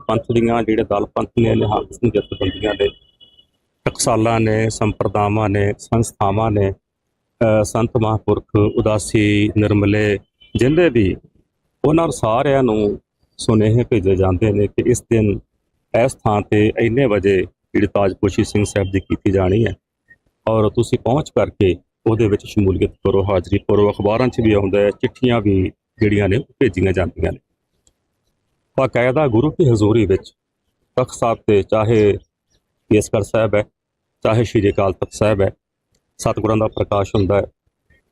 ਪੰਥ ਦੀਆਂ ਜਿਹੜੇ ਦਲ ਪੰਥ ਨੇ, ਨਿਹੰਗ ਸਿੰਘ ਜਥੇਬੰਦੀਆਂ ਨੇ, ਟਕਸਾਲਾਂ ਨੇ, ਸੰਪਰਦਾਵਾਂ ਨੇ, ਸੰਸਥਾਵਾਂ ਨੇ ਸੰਤ ਮਹਾਂਪੁਰਖ ਉਦਾਸੀ ਨਿਰਮਲੇ ਜਿੰਦੇ ਵੀ ਉਹਨਾਂ ਸਾਰਿਆਂ ਨੂੰ ਸੁਨੇਹੇ ਭੇਜੇ ਜਾਂਦੇ ਨੇ ਕਿ ਇਸ ਦਿਨ ਇਸ ਥਾਂ ਤੇ ਇੰਨੇ ਵਜੇ ਜਿਹੜੀ ਤਾਜਪੋਸ਼ੀ ਸਿੰਘ ਸਾਹਿਬ ਦੀ ਕੀਤੀ ਜਾਣੀ ਹੈ। ਔਰ ਤੁਸੀਂ ਪਹੁੰਚ ਕਰਕੇ ਉਹਦੇ ਵਿੱਚ ਸ਼ਮੂਲੀਅਤ ਕਰੋ, ਹਾਜ਼ਰੀ ਭਰੋ, ਅਖਬਾਰਾਂ 'ਚ ਵੀ ਆਉਂਦਾ ਹੈ, ਚਿੱਠੀਆਂ ਵੀ ਜਿਹੜੀਆਂ ਨੇ ਉਹ ਭੇਜੀਆਂ ਜਾਂਦੀਆਂ ਨੇ। ਬਾਕਾਇਦਾ ਗੁਰੂ ਦੀ ਹਜ਼ੂਰੀ ਵਿੱਚ ਤਖਤ ਸਾਹਿਬ ਤੇ ਚਾਹੇ ਕੇਸਗੜ੍ਹ ਸਾਹਿਬ ਹੈ, ਚਾਹੇ ਸ਼੍ਰੀ ਅਕਾਲ ਤਖਤ ਸਾਹਿਬ ਹੈ ਸਤਿਗੁਰਾਂ ਦਾ ਪ੍ਰਕਾਸ਼ ਹੁੰਦਾ ਹੈ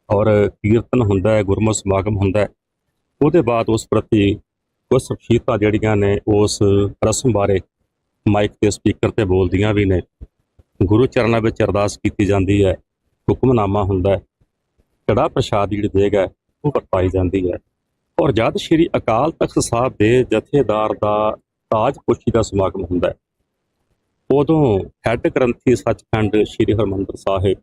ਔਰ ਕੀਰਤਨ ਹੁੰਦਾ ਹੈ ਗੁਰਮਤਿ ਸਮਾਗਮ ਹੁੰਦਾ ਹੈ। ਉਹਦੇ ਬਾਅਦ ਉਸ ਪ੍ਰਤੀ ਕੁਝ ਸ਼ਖਸੀਅਤਾਂ ਜਿਹੜੀਆਂ ਨੇ, ਉਸ ਰਸਮ ਬਾਰੇ ਮਾਈਕ ਤੇ ਸਪੀਕਰ ਤੇ ਬੋਲਦੀਆਂ ਵੀ ਨੇ। ਗੁਰੂ ਚਰਨਾਂ ਵਿੱਚ ਅਰਦਾਸ ਕੀਤੀ ਜਾਂਦੀ ਹੈ, ਹੁਕਮਨਾਮਾ ਹੁੰਦਾ ਹੈ। ਕੜਾ ਪ੍ਰਸ਼ਾਦ ਜਿਹੜੀ ਦੇਗ ਹੈ, ਉਹ ਵਰਤਾਈ ਜਾਂਦੀ ਹੈ। ਔਰ ਜਦ ਸ਼੍ਰੀ ਅਕਾਲ ਤਖਤ ਸਾਹਿਬ ਦੇ ਜਥੇਦਾਰ ਦਾ ਤਾਜਪੋਸ਼ੀ ਦਾ ਸਮਾਗਮ ਹੁੰਦਾ ਹੈ, ਉਦੋਂ ਹੈੱਡ ਗ੍ਰੰਥੀ ਸੱਚਖੰਡ ਸ਼੍ਰੀ ਹਰਮੰਦਰ ਸਾਹਿਬ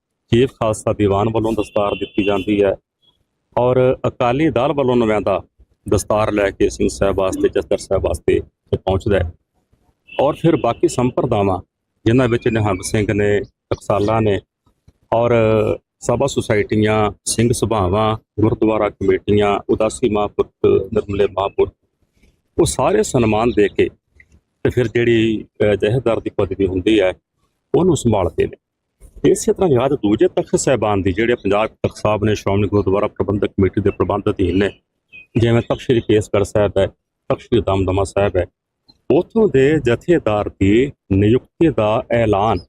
ਚੀਫ ਖਾਲਸਾ ਦੀਵਾਨ ਵੱਲੋਂ ਦਸਤਾਰ ਦਿੱਤੀ ਜਾਂਦੀ ਹੈ ਔਰ ਅਕਾਲੀ ਦਲ ਵੱਲੋਂ ਨਵਿਆਂਦਾ ਦਸਤਾਰ ਲੈ ਕੇ ਸਿੰਘ ਸਾਹਿਬ ਵਾਸਤੇ ਜਸਦਰ ਸਾਹਿਬ ਵਾਸਤੇ ਪਹੁੰਚਦਾ ਹੈ। ਔਰ ਫਿਰ ਬਾਕੀ ਸੰਪਰਦਾਵਾਂ ਜਿਨ੍ਹਾਂ ਵਿੱਚ ਨਿਹੰਗ ਸਿੰਘ ਨੇ ਟਕਸਾਲਾ ਨੇ ਔਰ ਸਭਾ ਸੁਸਾਇਟੀਆਂ ਸਿੰਘ ਸਭਾਵਾਂ ਗੁਰਦੁਆਰਾ ਕਮੇਟੀਆਂ ਉਦਾਸੀ ਮਹਾਂਪੁਰਖ ਨਿਰਮਲੇ ਮਹਾਂਪੁਰਖ ਉਹ ਸਾਰੇ ਸਨਮਾਨ ਦੇ ਕੇ ਤੇ ਫਿਰ ਜਿਹੜੀ ਅਹ, ਜਥੇਦਾਰ ਦੀ ਪਦਵੀ ਹੁੰਦੀ ਹੈ ਉਹਨੂੰ ਸੰਭਾਲਦੇ ਨੇ। ਇਸੇ ਤਰ੍ਹਾਂ ਯਾਦ ਦੂਜੇ ਤਖਤ ਸਾਹਿਬਾਨ ਦੀ ਜਿਹੜੇ ਪੰਜਾਬ ਤਖਤ ਸਾਹਿਬ ਨੇ ਸ਼੍ਰੋਮਣੀ ਗੁਰਦੁਆਰਾ ਪ੍ਰਬੰਧਕ ਕਮੇਟੀ ਦੇ ਪ੍ਰਬੰਧ ਅਧੀਨ ਨੇ, ਜਿਵੇਂ ਤਖਤ ਸ੍ਰੀ ਕੇਸਗੜ੍ਹ ਸਾਹਿਬ ਹੈ, ਤਖਤ ਸ੍ਰੀ ਦਮਦਮਾ ਸਾਹਿਬ ਹੈ, ਉਥੋਂ ਦੇ ਜਥੇਦਾਰ ਦੀ ਨਿਯੁਕਤੀ ਦਾ ਐਲਾਨ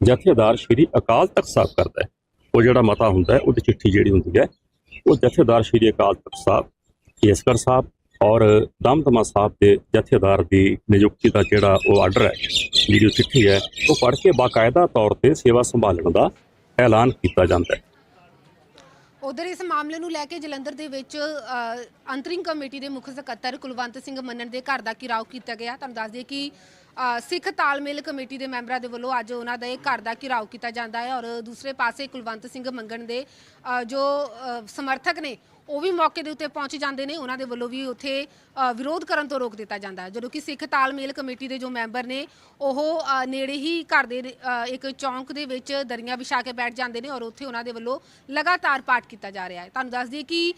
ਜਥੇਦਾਰ ਸ੍ਰੀ ਅਕਾਲ ਤਖਤ ਸਾਹਿਬ ਕਰਦਾ ਹੈ। ਉਹ ਜਿਹੜਾ ਮਤਾ ਹੁੰਦਾ ਹੈ, ਉਹਦੀ ਚਿੱਠੀ ਜਿਹੜੀ ਹੁੰਦੀ ਹੈ, ਉਹ ਜਥੇਦਾਰ ਸ੍ਰੀ ਅਕਾਲ ਤਖਤ ਸਾਹਿਬ, ਕੇਸਗੜ੍ਹ ਸਾਹਿਬ ਔਰ ਦਮਦਮਾ ਸਾਹਿਬ ਦੇ ਜਥੇਦਾਰ ਦੀ ਨਿਯੁਕਤੀ ਦਾ ਜਿਹੜਾ ਉਹ ਆਰਡਰ ਹੈ, ਜਿਹੜੀ ਚਿੱਠੀ ਹੈ, ਉਹ ਪੜ੍ਹ ਕੇ ਬਾਕਾਇਦਾ ਤੌਰ ਤੇ ਸੇਵਾ ਸੰਭਾਲਣ ਦਾ ਐਲਾਨ ਕੀਤਾ ਜਾਂਦਾ ਹੈ। ਉਧਰ ਇਸ ਮਾਮਲੇ ਨੂੰ ਲੈ ਕੇ ਜਲੰਧਰ ਦੇ ਵਿੱਚ ਅੰਤਰਿੰਗ ਕਮੇਟੀ ਦੇ ਮੁੱਖ ਸਕੱਤਰ ਕੁਲਵੰਤ ਸਿੰਘ ਮੰਨਣ ਦੇ ਘਰ ਦਾ ਘਿਰਾਓ ਕੀਤਾ ਗਿਆ। ਤੁਹਾਨੂੰ ਦੱਸ ਦਈਏ ਕਿ ਸਿੱਖ ਤਾਲਮੇਲ ਕਮੇਟੀ ਦੇ ਮੈਂਬਰਾਂ ਦੇ ਵੱਲੋਂ ਅੱਜ ਉਹਨਾਂ ਦੇ ਘਰ ਦਾ ਘਿਰਾਓ ਕੀਤਾ ਜਾਂਦਾ ਹੈ ਔਰ ਦੂਸਰੇ ਪਾਸੇ ਕੁਲਵੰਤ ਸਿੰਘ ਮੰਗਣ ਦੇ ਜੋ ਸਮਰਥਕ ਨੇ ਉਹ ਵੀ ਮੌਕੇ ਦੇ ਉੱਤੇ ਪਹੁੰਚ ਜਾਂਦੇ ਨੇ, ਉਹਨਾਂ ਦੇ ਵੱਲੋਂ ਵੀ ਉੱਥੇ ਵਿਰੋਧ ਕਰਨ ਤੋਂ ਰੋਕ ਦਿੱਤਾ ਜਾਂਦਾ ਹੈ। ਜਦੋਂ ਕਿ ਸਿੱਖ ਤਾਲਮੇਲ ਕਮੇਟੀ ਦੇ ਜੋ ਮੈਂਬਰ ਨੇ, ਉਹ ਨੇੜੇ ਹੀ ਘਰ ਦੇ ਇੱਕ ਚੌਂਕ ਦੇ ਵਿੱਚ ਦਰੀਆਂ ਵਿਛਾ ਕੇ ਬੈਠ ਜਾਂਦੇ ਨੇ ਔਰ ਉੱਥੇ ਉਹਨਾਂ ਦੇ ਵੱਲੋਂ ਲਗਾਤਾਰ ਪਾਠ ਕੀਤਾ ਜਾ ਰਿਹਾ ਹੈ। ਤੁਹਾਨੂੰ ਦੱਸ ਦਈਏ ਕਿ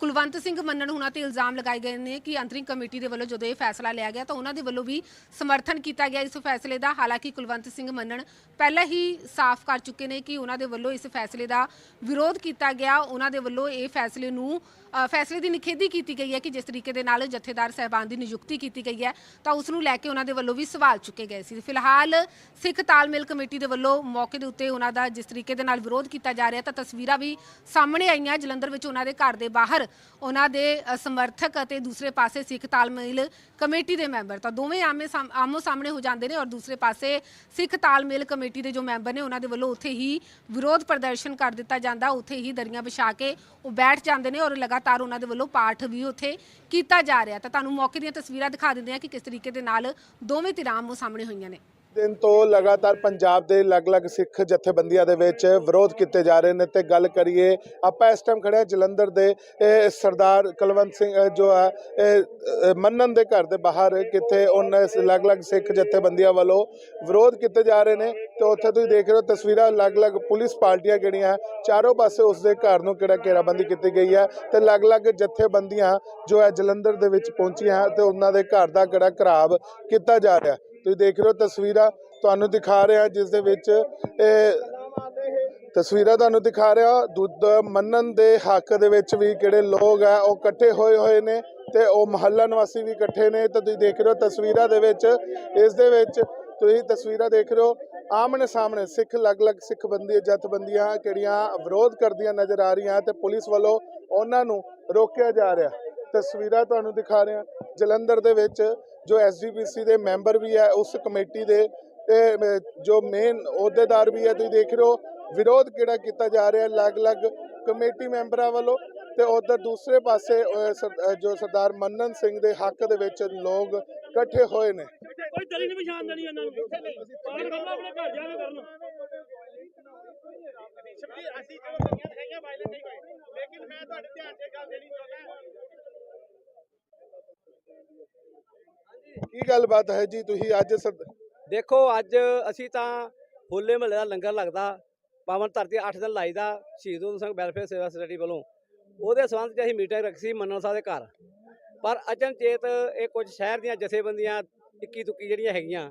ਕੁਲਵੰਤ ਸਿੰਘ ਮੰਨਣ ਹੁਣਾਂ ਤੇ ਇਲਜ਼ਾਮ ਲਗਾਏ ਗਏ ਨੇ ਕਿ ਅੰਤਰਿੰਗ ਕਮੇਟੀ ਦੇ ਵੱਲੋਂ ਜਦੋਂ ਇਹ ਫੈਸਲਾ ਲਿਆ ਗਿਆ ਤਾਂ ਉਹਨਾਂ ਦੇ ਵੱਲੋਂ ਵੀ ਸਮਰਥਨ ਕੀਤਾ ਗਿਆ ਇਸ ਫੈਸਲੇ ਦਾ। ਹਾਲਾਂਕਿ ਕੁਲਵੰਤ ਸਿੰਘ ਮੰਨਣ ਪਹਿਲਾਂ ਹੀ ਸਾਫ਼ ਕਰ ਚੁੱਕੇ ਨੇ ਕਿ ਉਹਨਾਂ ਦੇ ਵੱਲੋਂ ਇਸ ਫੈਸਲੇ ਦਾ ਵਿਰੋਧ ਕੀਤਾ ਗਿਆ। ਉਹਨਾਂ ਦੇ ਵੱਲੋਂ ਇਹ ਫੈਸਲੇ ਨੂੰ ਅ, ਫੈਸਲੇ ਦੀ ਨਿਖੇਧੀ ਕੀਤੀ ਗਈ ਹੈ ਕਿ ਜਿਸ ਤਰੀਕੇ ਦੇ ਨਾਲ ਜਥੇਦਾਰ ਸਹਿਬਾਨ ਦੀ ਨਿਯੁਕਤੀ ਕੀਤੀ ਗਈ ਹੈ ਤਾਂ ਉਸ ਨੂੰ ਲੈ ਕੇ ਉਹਨਾਂ ਦੇ ਵੱਲੋਂ ਵੀ ਸਵਾਲ ਚੁੱਕੇ ਗਏ ਸੀ। ਫਿਲਹਾਲ ਸਿੱਖ ਤਾਲਮੇਲ ਕਮੇਟੀ ਦੇ ਵੱਲੋਂ ਮੌਕੇ ਦੇ ਉੱਤੇ ਉਹਨਾਂ ਦਾ ਜਿਸ ਤਰੀਕੇ ਦੇ ਨਾਲ ਵਿਰੋਧ ਕੀਤਾ ਜਾ ਰਿਹਾ ਤਾਂ ਤਸਵੀਰਾਂ ਵੀ ਸਾਹਮਣੇ ਆਈਆਂ। ਜਲੰਧਰ ਵਿੱਚ ਉਹਨਾਂ ਦੇ ਘਰ ਦੇ ਬਾਹਰ ਉਹਨਾਂ ਦੇ ਸਮਰਥਕ ਅਤੇ ਦੂਸਰੇ ਪਾਸੇ ਸਿੱਖ ਤਾਲਮੇਲ ਕਮੇਟੀ ਦੇ ਮੈਂਬਰ ਤਾਂ ਦੋਵੇਂ ਆਮੇ ਆਮੋ ਸਾਹਮਣੇ ਹੋ ਜਾਂਦੇ ਨੇ ਔਰ ਦੂਸਰੇ ਪਾਸੇ ਸਿੱਖ ਤਾਲਮੇਲ ਕਮੇਟੀ ਦੇ ਜੋ ਮੈਂਬਰ ਨੇ ਉਹਨਾਂ ਦੇ ਵੱਲੋਂ ਉੱਥੇ ਹੀ ਵਿਰੋਧ ਪ੍ਰਦਰਸ਼ਨ ਕਰ ਦਿੱਤਾ ਜਾਂਦਾ ਉੱਥੇ ਹੀ ਦਰੀਆਂ ਵਿਛਾ ਕੇ ਉਹ ਬੈਠ ਜਾਂਦੇ ਨੇ ਔਰ ਲਗਾਤਾਰ ਉਹਨਾਂ ਦੇ ਵੱਲੋਂ ਪਾਠ ਵੀ ਉੱਥੇ ਕੀਤਾ ਜਾ ਰਿਹਾ ਤਾਂ ਤੁਹਾਨੂੰ ਮੌਕੇ ਦੀਆਂ ਤਸਵੀਰਾਂ ਦਿਖਾ ਦਿੰਦੇ ਆ ਕਿ ਕਿਸ ਤਰੀਕੇ ਦੇ ਨਾਲ ਦੋਵੇਂ ਧਿਰਾਂ ਸਾਹਮਣੇ ਹੋਈਆਂ ਨੇ। ਦਿਨ ਤੋਂ ਲਗਾਤਾਰ ਪੰਜਾਬ ਦੇ ਅਲੱਗ-ਅਲੱਗ ਸਿੱਖ ਜਥੇਬੰਦੀਆਂ ਦੇ ਵਿੱਚ ਵਿਰੋਧ ਕੀਤੇ ਜਾ ਰਹੇ ਨੇ ਤੇ ਗੱਲ ਕਰੀਏ ਆਪਾਂ ਇਸ ਟਾਈਮ ਖੜੇ ਹਾਂ ਜਲੰਧਰ ਦੇ ਸਰਦਾਰ ਕੁਲਵੰਤ ਸਿੰਘ ਜੋ ਹੈ ਇਹ, ਮੰਨਨ ਦੇ ਘਰ ਦੇ ਬਾਹਰ ਕਿੱਥੇ ਉਹਨਾਂ ਅਲੱਗ-ਅਲੱਗ ਸਿੱਖ ਜਥੇਬੰਦੀਆਂ ਵੱਲੋਂ ਵਿਰੋਧ ਕੀਤੇ ਜਾ ਰਹੇ ਨੇ ਤੇ ਉੱਥੇ ਤੁਸੀਂ ਦੇਖ ਰਹੇ ਹੋ ਤਸਵੀਰਾਂ ਅਲੱਗ-ਅਲੱਗ ਪੁਲਿਸ ਪਾਰਟੀਆਂ ਜਿਹੜੀਆਂ ਚਾਰੋਂ ਪਾਸੇ ਉਸ ਦੇ ਘਰ ਨੂੰ ਕਿਹੜਾ ਘੇਰਾਬੰਦੀ ਕੀਤੀ ਗਈ ਹੈ ਤੇ ਅਲੱਗ-ਅਲੱਗ ਜਥੇਬੰਦੀਆਂ ਜੋ ਹੈ ਜਲੰਧਰ ਦੇ ਵਿੱਚ ਪਹੁੰਚੀਆਂ ਤੇ ਉਹਨਾਂ ਦੇ ਘਰ ਦਾ ਕਿਹੜਾ ਘਰਾਵ ਕੀਤਾ ਜਾ ਰਿਹਾ। ਤੁਸੀਂ ਦੇਖ ਰਹੇ ਹੋ ਤਸਵੀਰਾਂ ਤੁਹਾਨੂੰ ਦਿਖਾ ਰਿਹਾ ਜਿਸ ਦੇ ਵਿੱਚ ਇਹ ਤਸਵੀਰਾਂ ਤੁਹਾਨੂੰ ਦਿਖਾ ਰਿਹਾ ਦੁੱਧ ਮੰਨਣ ਦੇ ਹੱਕ ਦੇ ਵਿੱਚ ਵੀ ਕਿਹੜੇ ਲੋਕ ਆ, ਉਹ ਇਕੱਠੇ ਹੋਏ ਹੋਏ ਨੇ ਤੇ ਉਹ ਮਹੱਲਾ ਨਿਵਾਸੀ ਵੀ ਇਕੱਠੇ ਨੇ ਤੇ ਤੁਸੀਂ ਦੇਖ ਰਹੇ ਹੋ ਤਸਵੀਰਾਂ ਦੇ ਵਿੱਚ, ਇਸ ਦੇ ਵਿੱਚ ਤੁਸੀਂ ਤਸਵੀਰਾਂ ਦੇਖ ਰਹੇ ਹੋ ਆਮਣੇ ਸਾਹਮਣੇ ਸਿੱਖ ਅਲੱਗ-ਅਲੱਗ ਸਿੱਖ ਬੰਦੀ ਜਥੇਬੰਦੀਆਂ ਕਿਹੜੀਆਂ ਵਿਰੋਧ ਕਰਦੀਆਂ ਨਜ਼ਰ ਆ ਰਹੀਆਂ ਤੇ ਪੁਲਿਸ ਵੱਲੋਂ ਉਹਨਾਂ ਨੂੰ ਰੋਕਿਆ ਜਾ ਰਿਹਾ। ਤਸਵੀਰਾਂ ਤੁਹਾਨੂੰ ਦਿਖਾ ਰਿਹਾ ਜਲੰਧਰ ਦੇ ਵਿੱਚ ਜੋ ਐਸਜੀਪੀਸੀ ਦੇ ਮੈਂਬਰ ਵੀ ਹੈ ਉਸ ਕਮੇਟੀ ਦੇ ਮ- ਜੋ ਮੇਨ ਅਹੁਦੇਦਾਰ ਵੀ ਹੈ ਤੁਸੀਂ ਦੇਖ ਰਹੇ ਹੋ ਵਿਰੋਧ ਕਿਹੜਾ ਕੀਤਾ ਜਾ ਰਿਹਾ ਅਲੱਗ-ਅਲੱਗ ਕਮੇਟੀ ਮੈਂਬਰਾਂ ਵੱਲੋਂ ਤੇ ਉਧਰ ਦੂਸਰੇ ਪਾਸੇ ਜੋ ਸਰਦਾਰ ਮੰਨਨ ਸਿੰਘ ਦੇ ਹੱਕ ਦੇ ਵਿੱਚ ਲੋਕ ਇਕੱਠੇ ਹੋਏ ਨੇ। ਕੋਈ ਦਲੀ ਨਹੀਂ ਪਛਾਣ ਦੇਣੀ ਇਹਨਾਂ ਨੂੰ। ਪਾਣ ਕਰਨਾ ਆਪਣੇ ਘਰ ਜਾ ਕੇ ਕਰਨ। ਸ਼ਬੀਰ ਅਸੀਂ ਚਲੋ ਕਈਆਂ ਦੇ ਹੈਗੇ ਵਾਇਲੈਂਟ ਨਹੀਂ ਹੋਏ ਲੇਕਿਨ ਮੈਂ ਤੁਹਾਡੇ ਧਿਆਨ 'ਚ ਇਹ ਗੱਲ ਦੇਣੀ ਚਾਹੁੰਦਾ। ਕੀ ਗੱਲਬਾਤ ਹੈ ਜੀ ਤੁਸੀਂ ਅੱਜ ਸਰ- ਦੇਖੋ, ਅੱਜ ਅਸੀਂ ਤਾਂ ਹੋਲੇ ਮਹੱਲੇ ਦਾ ਲੰਗਰ ਲੱਗਦਾ, ਪਾਵਨ ਧਰਤੀ 8 ਦਿਨ ਲਾਈਦਾ ਸ਼ਹੀਦ ਊਧਮ ਸਿੰਘ ਵੈਲਫੇਅਰ ਸੇਵਾ ਸੁਸਾਇਟੀ ਵੱਲੋਂ। ਉਹਦੇ ਸੰਬੰਧ 'ਚ ਅਸੀਂ ਮੀਟਿੰਗ ਰੱਖੀ ਸੀ ਮੰਨਣ ਸਾਹਿਬ ਦੇ ਘਰ। ਪਰ ਅਚਨਚੇਤ ਇਹ ਕੁਝ ਸ਼ਹਿਰ ਦੀਆਂ ਜਥੇਬੰਦੀਆਂ ਇੱਕੀ ਤੁੱਕੀ ਜਿਹੜੀਆਂ ਹੈਗੀਆਂ,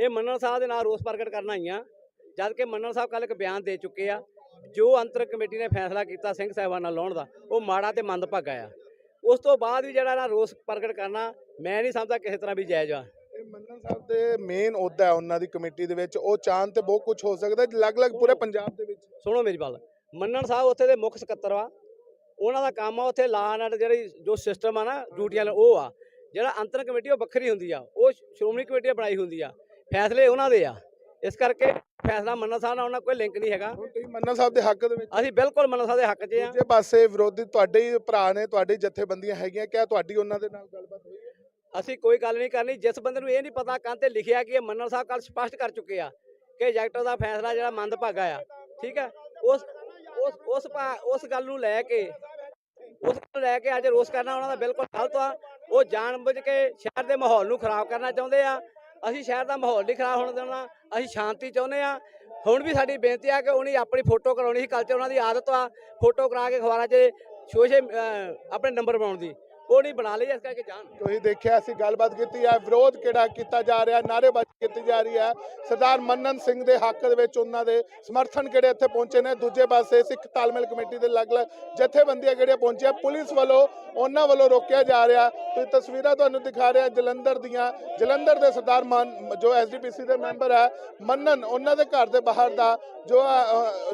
ਇਹ ਮੰਨਣ ਸਾਹਿਬ ਦੇ ਨਾਲ ਰੋਸ ਪ੍ਰਗਟ ਕਰਨ ਆਈਆਂ। ਜਦ ਕਿ ਮੰਨਣ ਸਾਹਿਬ ਕੱਲ ਇੱਕ ਬਿਆਨ ਦੇ ਚੁੱਕੇ ਆ, ਜੋ ਅੰਤਰ ਕਮੇਟੀ ਨੇ ਫੈਸਲਾ ਕੀਤਾ ਸਿੰਘ ਸਾਹਿਬਾਨ ਨਾਲ ਲਾਉਣ ਦਾ, ਉਹ ਮਾੜਾ ਤੇ ਮੰਦਭਾਗਾ ਆ। ਉਸ ਤੋਂ ਬਾਅਦ ਵੀ ਜਿਹੜਾ ਨਾ ਰੋਸ ਪ੍ਰਗਟ ਕਰਨਾ ਮੈਂ ਨਹੀਂ ਸਮਝਦਾ ਕਿਸੇ ਤਰ੍ਹਾਂ ਵੀ ਜਾਇਜ਼ ਆ। ਇਹ ਮੰਨਨ ਸਾਹਿਬ ਦੇ ਮੇਨ ਅਹੁਦਾ ਹੈ ਉਹਨਾਂ ਦੀ ਕਮੇਟੀ ਦੇ ਵਿੱਚ। ਉਹ ਚਾਹਨ ਤੇ ਬਹੁਤ ਕੁਝ ਹੋ ਸਕਦਾ ਹੈ ਅਲੱਗ-ਅਲੱਗ ਪੂਰੇ ਪੰਜਾਬ ਦੇ ਵਿੱਚ। ਸੁਣੋ ਮੇਰੀ ਗੱਲ। ਮੰਨਣ ਸਾਹਿਬ ਉੱਥੇ ਦੇ ਮੁੱਖ ਸਕੱਤਰ ਆ। ਉਹਨਾਂ ਦਾ ਕੰਮ ਆ ਉੱਥੇ ਲਾ ਐਂਡ ਜਿਹੜੀ ਜੋ ਸਿਸਟਮ ਆ ਨਾ ਡਿਊਟੀਆਂ ਵਾਲਾ ਉਹ ਆ। ਜਿਹੜਾ ਅੰਤਰ ਕਮੇਟੀ ਉਹ ਵੱਖਰੀ ਹੁੰਦੀ ਆ। ਉਹ ਸ਼੍ਰੋਮਣੀ ਕਮੇਟੀ ਬਣਾਈ ਹੁੰਦੀ ਆ। ਫੈਸਲੇ ਉਹਨਾਂ ਦੇ ਆ। ਇਸ ਕਰਕੇ ਫੈਸਲਾ ਮੰਨਣ ਸਾਹਿਬ ਨਾਲ ਉਹਨਾਂ ਕੋਈ ਲਿੰਕ ਨਹੀਂ ਹੈਗਾ। ਹੁਣ ਤੁਸੀਂ ਮੰਨਨ ਸਾਹਿਬ ਦੇ ਹੱਕ ਦੇ ਵਿੱਚ ਅਸੀਂ ਬਿਲਕੁਲ ਮੰਨਣ ਸਾਹਿਬ ਦੇ ਹੱਕ 'ਚ ਆ ਦੂਜੇ ਪਾਸੇ ਵਿਰੋਧੀ ਤੁਹਾਡੇ ਹੀ ਭਰਾ ਨੇ ਤੁਹਾਡੀ ਜਥੇਬੰਦੀਆਂ ਹੈਗੀਆਂ ਕਿਆ ਤੁਹਾਡੀ ਉਹਨਾਂ ਦੇ ਨਾਲ ਗੱਲਬਾਤ ਹੋਈ ਹੈ? ਅਸੀਂ ਕੋਈ ਗੱਲ ਨਹੀਂ ਕਰਨੀ ਜਿਸ ਬੰਦੇ ਨੂੰ ਇਹ ਨਹੀਂ ਪਤਾ ਕੰਨ ਤੇ ਲਿਖਿਆ ਕਿ ਇਹ ਮੰਨਣ ਸਾਹਿਬ ਕੱਲ ਸਪਸ਼ਟ ਕਰ ਚੁੱਕੇ ਆ ਕਿ ਏਜੈਕਟਰ ਦਾ ਫੈਸਲਾ ਜਿਹੜਾ ਮੰਦਭਾਗਾ ਆ ਠੀਕ ਹੈ? ਉਸ ਉਸ ਉਸ ਭਾ- ਉਸ ਗੱਲ ਨੂੰ ਲੈ ਕੇ ਉਸ ਨੂੰ ਲੈ ਕੇ ਅੱਜ ਰੋਸ ਕਰਨਾ ਉਹਨਾਂ ਦਾ ਬਿਲਕੁਲ ਗਲਤ ਆ। ਉਹ ਜਾਣਬੁੱਝ ਕੇ ਸ਼ਹਿਰ ਦੇ ਮਾਹੌਲ ਨੂੰ ਖਰਾਬ ਕਰਨਾ ਚਾਹੁੰਦੇ ਆ ਅਸੀਂ ਸ਼ਹਿਰ ਦਾ ਮਾਹੌਲ ਨਹੀਂ ਖਰਾਬ ਹੋਣ ਦੇਣਾ, ਅਸੀਂ ਸ਼ਾਂਤੀ ਚਾਹੁੰਦੇ ਆ ਹੁਣ ਵੀ ਸਾਡੀ ਬੇਨਤੀ ਆ ਕਿ ਉਹਨੇ ਆਪਣੀ ਫੋਟੋ ਕਰਾਉਣੀ ਸੀ ਕਲਚਰ ਉਹਨਾਂ ਦੀ ਆਦਤ ਆ, ਫੋਟੋ ਕਰਾ ਕੇ ਅਖਬਾਰਾਂ 'ਚ ਸ਼ੋਸ਼ੇ ਆਪਣੇ ਨੰਬਰ ਪਾਉਣ ਦੀ। ਉਹ ਨਹੀਂ ਬਣਾ ਲਈ ਇਸ ਕਰਕੇ ਜਾਣ। ਤੁਸੀਂ ਦੇਖਿਆ, ਅਸੀਂ ਗੱਲਬਾਤ ਕੀਤੀ ਹੈ, ਵਿਰੋਧ ਕਿਹੜਾ ਕੀਤਾ ਜਾ ਰਿਹਾ, ਨਾਅਰੇਬਾਜ਼ੀ ਕੀਤੀ ਜਾ ਰਹੀ ਹੈ। ਸਰਦਾਰ ਮੰਨਨ ਸਿੰਘ ਦੇ ਹੱਕ ਦੇ ਵਿੱਚ ਉਹਨਾਂ ਦੇ ਸਮਰਥਨ ਕਿਹੜੇ ਇੱਥੇ ਪਹੁੰਚੇ ਨੇ? ਦੂਜੇ ਪਾਸੇ ਸਿੱਖ ਤਾਲਮੇਲ ਕਮੇਟੀ ਦੇ ਅਲੱਗ-ਅਲੱਗ ਜਥੇਬੰਦੀਆਂ ਕਿਹੜੀਆਂ ਪਹੁੰਚੀਆਂ? ਪੁਲਿਸ ਵੱਲੋਂ, ਉਹਨਾਂ ਵੱਲੋਂ ਰੋਕਿਆ ਜਾ ਰਿਹਾ। ਤੁਸੀਂ ਤਸਵੀਰਾਂ ਤੁਹਾਨੂੰ ਦਿਖਾ ਰਿਹਾ, ਜਲੰਧਰ ਦੀਆਂ, ਜਲੰਧਰ ਦੇ ਸਰਦਾਰ ਮਨ, ਜੋ ਐਸਡੀਪੀਸੀ ਦੇ ਮੈਂਬਰ ਹੈ, ਮੰਨਨ, ਉਹਨਾਂ ਦੇ ਘਰ ਦੇ ਬਾਹਰ ਦਾ, ਜੋ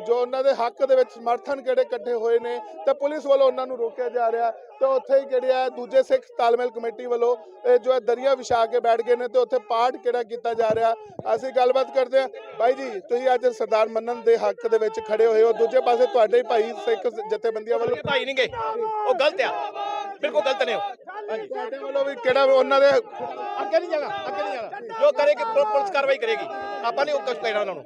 ਜੋ ਉਹਨਾਂ ਦੇ ਹੱਕ ਦੇ ਵਿੱਚ ਸਮਰਥਨ ਕਿਹੜੇ ਇਕੱਠੇ ਹੋਏ ਨੇ, ਤੇ ਪੁਲਿਸ ਵੱਲੋਂ ਉਹਨਾਂ ਨੂੰ ਰੋਕਿਆ ਜਾ ਰਿਹਾ। ਤੇ ਉੱਥੇ ਹੀ ਜਿਹੜੇ ਆ ਦੂਜੇ ਸਿੱਖ ਤਾਲਮੇਲ ਕਮੇਟੀ ਵੱਲੋਂ ਇਹ ਜੋ ਹੈ ਦਰਿਆ ਵਿਛਾ ਕੇ ਬੈਠ ਗਏ ਨੇ ਤੇ ਉੱਥੇ ਪਾਠ ਕਿਹੜਾ ਕੀਤਾ ਜਾ ਰਿਹਾ ਅਸੀਂ ਗੱਲਬਾਤ ਕਰਦੇ ਹਾਂ। ਬਾਈ ਜੀ ਤੁਸੀਂ ਅੱਜ ਸਰਦਾਰ ਮੰਨਨ ਦੇ ਹੱਕ ਦੇ ਵਿੱਚ ਖੜੇ ਹੋਏ ਹੋ। ਦੂਜੇ ਪਾਸੇ ਤੁਹਾਡੇ ਭਾਈ ਸਿੱਖ ਜਥੇਬੰਦੀਆਂ ਵੱਲੋਂ ਭਾਈ ਨਹੀਂ ਗਏ ਉਹ ਗਲਤ ਆ। ਬਿਲਕੁਲ ਗਲਤ ਨੇ ਉਹ। ਤੁਹਾਡੇ ਵੱਲੋਂ ਵੀ ਕਿਹੜਾ ਉਹਨਾਂ ਦੇ ਅੱਗੇ ਨਹੀਂ ਜਾਣਾ ਅੱਗੇ ਨਹੀਂ ਜਾਣਾ। ਜੋ ਕਰੇਗੀ ਪੁਲਿਸ ਕਾਰਵਾਈ ਕਰੇਗੀ। ਆਪਾਂ ਨਹੀਂ ਉਹ ਕੁਝ ਕਹਿਣਾ ਉਹਨਾਂ ਨੂੰ।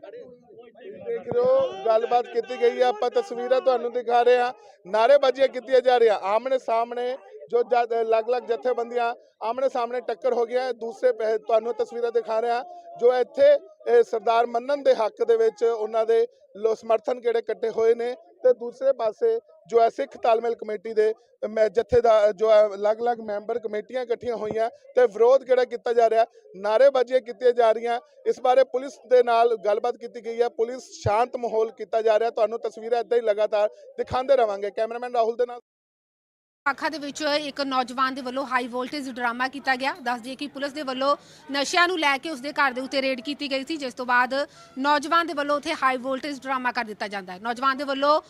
ਦੇਖ ਰਹੇ ਹੋ, ਗੱਲਬਾਤ ਕੀਤੀ ਗਈ ਹੈ, ਆਪਾਂ ਤਸਵੀਰਾਂ ਤੁਹਾਨੂੰ ਦਿਖਾ ਰਹੇ ਹਾਂ। ਨਾਅਰੇਬਾਜ਼ੀਆਂ ਕੀਤੀਆਂ ਜਾ ਰਹੀਆਂ। ਆਮਣੇ ਸਾਹਮਣੇ ਜੋ ਜਦ- ਅਲੱਗ-ਅਲੱਗ ਜਥੇਬੰਦੀਆਂ ਆਮਣੇ ਸਾਹਮਣੇ ਟੱਕਰ ਹੋ ਗਿਆ ਦੂਸਰੇ ਪਹ- ਤੁਹਾਨੂੰ ਤਸਵੀਰਾਂ ਦਿਖਾ ਰਿਹਾ, ਜੋ ਇੱਥੇ ਸਰਦਾਰ ਮੰਨਨ ਦੇ ਹੱਕ ਦੇ ਵਿੱਚ ਉਹਨਾਂ ਦੇ ਲੋ, ਸਮਰਥਨ ਕਿਹੜੇ ਇਕੱਠੇ ਹੋਏ ਨੇ ਤੇ ਦੂਸਰੇ ਪਾਸੇ ਜੋ ਹੈ ਸਿੱਖ ਤਾਲਮੇਲ ਕਮੇਟੀ ਦੇ ਮੈਂ ਜਥੇ ਜੋ ਹੈ ਅਲੱਗ-ਅਲੱਗ ਮੈਂਬਰ ਕਮੇਟੀਆਂ ਇਕੱਠੀਆਂ ਹੋਈਆਂ ਤੇ ਵਿਰੋਧ ਕਿਹੜਾ ਕੀਤਾ ਜਾ ਰਿਹਾ, ਨਾਅਰੇਬਾਜ਼ੀਆਂ ਕੀਤੀਆਂ ਜਾ ਰਹੀਆਂ, ਇਸ ਬਾਰੇ ਪੁਲਿਸ ਦੇ ਨਾਲ ਗੱਲਬਾਤ ਕੀਤੀ ਗਈ ਹੈ, ਪੁਲਿਸ ਸ਼ਾਂਤ ਮਾਹੌਲ ਕੀਤਾ ਜਾ ਰਿਹਾ, ਤੁਹਾਨੂੰ ਤਸਵੀਰਾਂ ਇਦਾਂ ਹੀ ਲਗਾਤਾਰ ਦਿਖਾਉਂਦੇ ਰਵਾਂਗੇ, ਕੈਮਰਾਮੈਨ ਰਾਹੁਲ ਦੇ ਨਾਲ ਆਖਾ ਦੇ ਵਿੱਚ ਇੱਕ ਨੌਜਵਾਨ ਦੇ ਵੱਲੋਂ ਹਾਈ ਵੋਲਟੇਜ ਡਰਾਮਾ ਕੀਤਾ ਗਿਆ। ਦੱਸ ਦਈਏ ਕਿ ਪੁਲਿਸ ਦੇ ਵੱਲੋਂ ਨਸ਼ਿਆਂ ਨੂੰ ਲੈ ਕੇ ਉਸਦੇ ਘਰ ਦੇ ਉੱਤੇ ਰੇਡ ਕੀਤੀ ਗਈ ਸੀ, ਜਿਸ ਤੋਂ ਬਾਅਦ ਨੌਜਵਾਨ ਦੇ ਵੱਲੋਂ ਉੱਥੇ ਹਾਈ ਵੋਲਟੇਜ ਡਰਾਮਾ ਕਰ ਦਿੱਤਾ ਜਾਂਦਾ ਹੈ। ਨੌਜਵਾਨ ਦੇ ਵੱਲੋਂ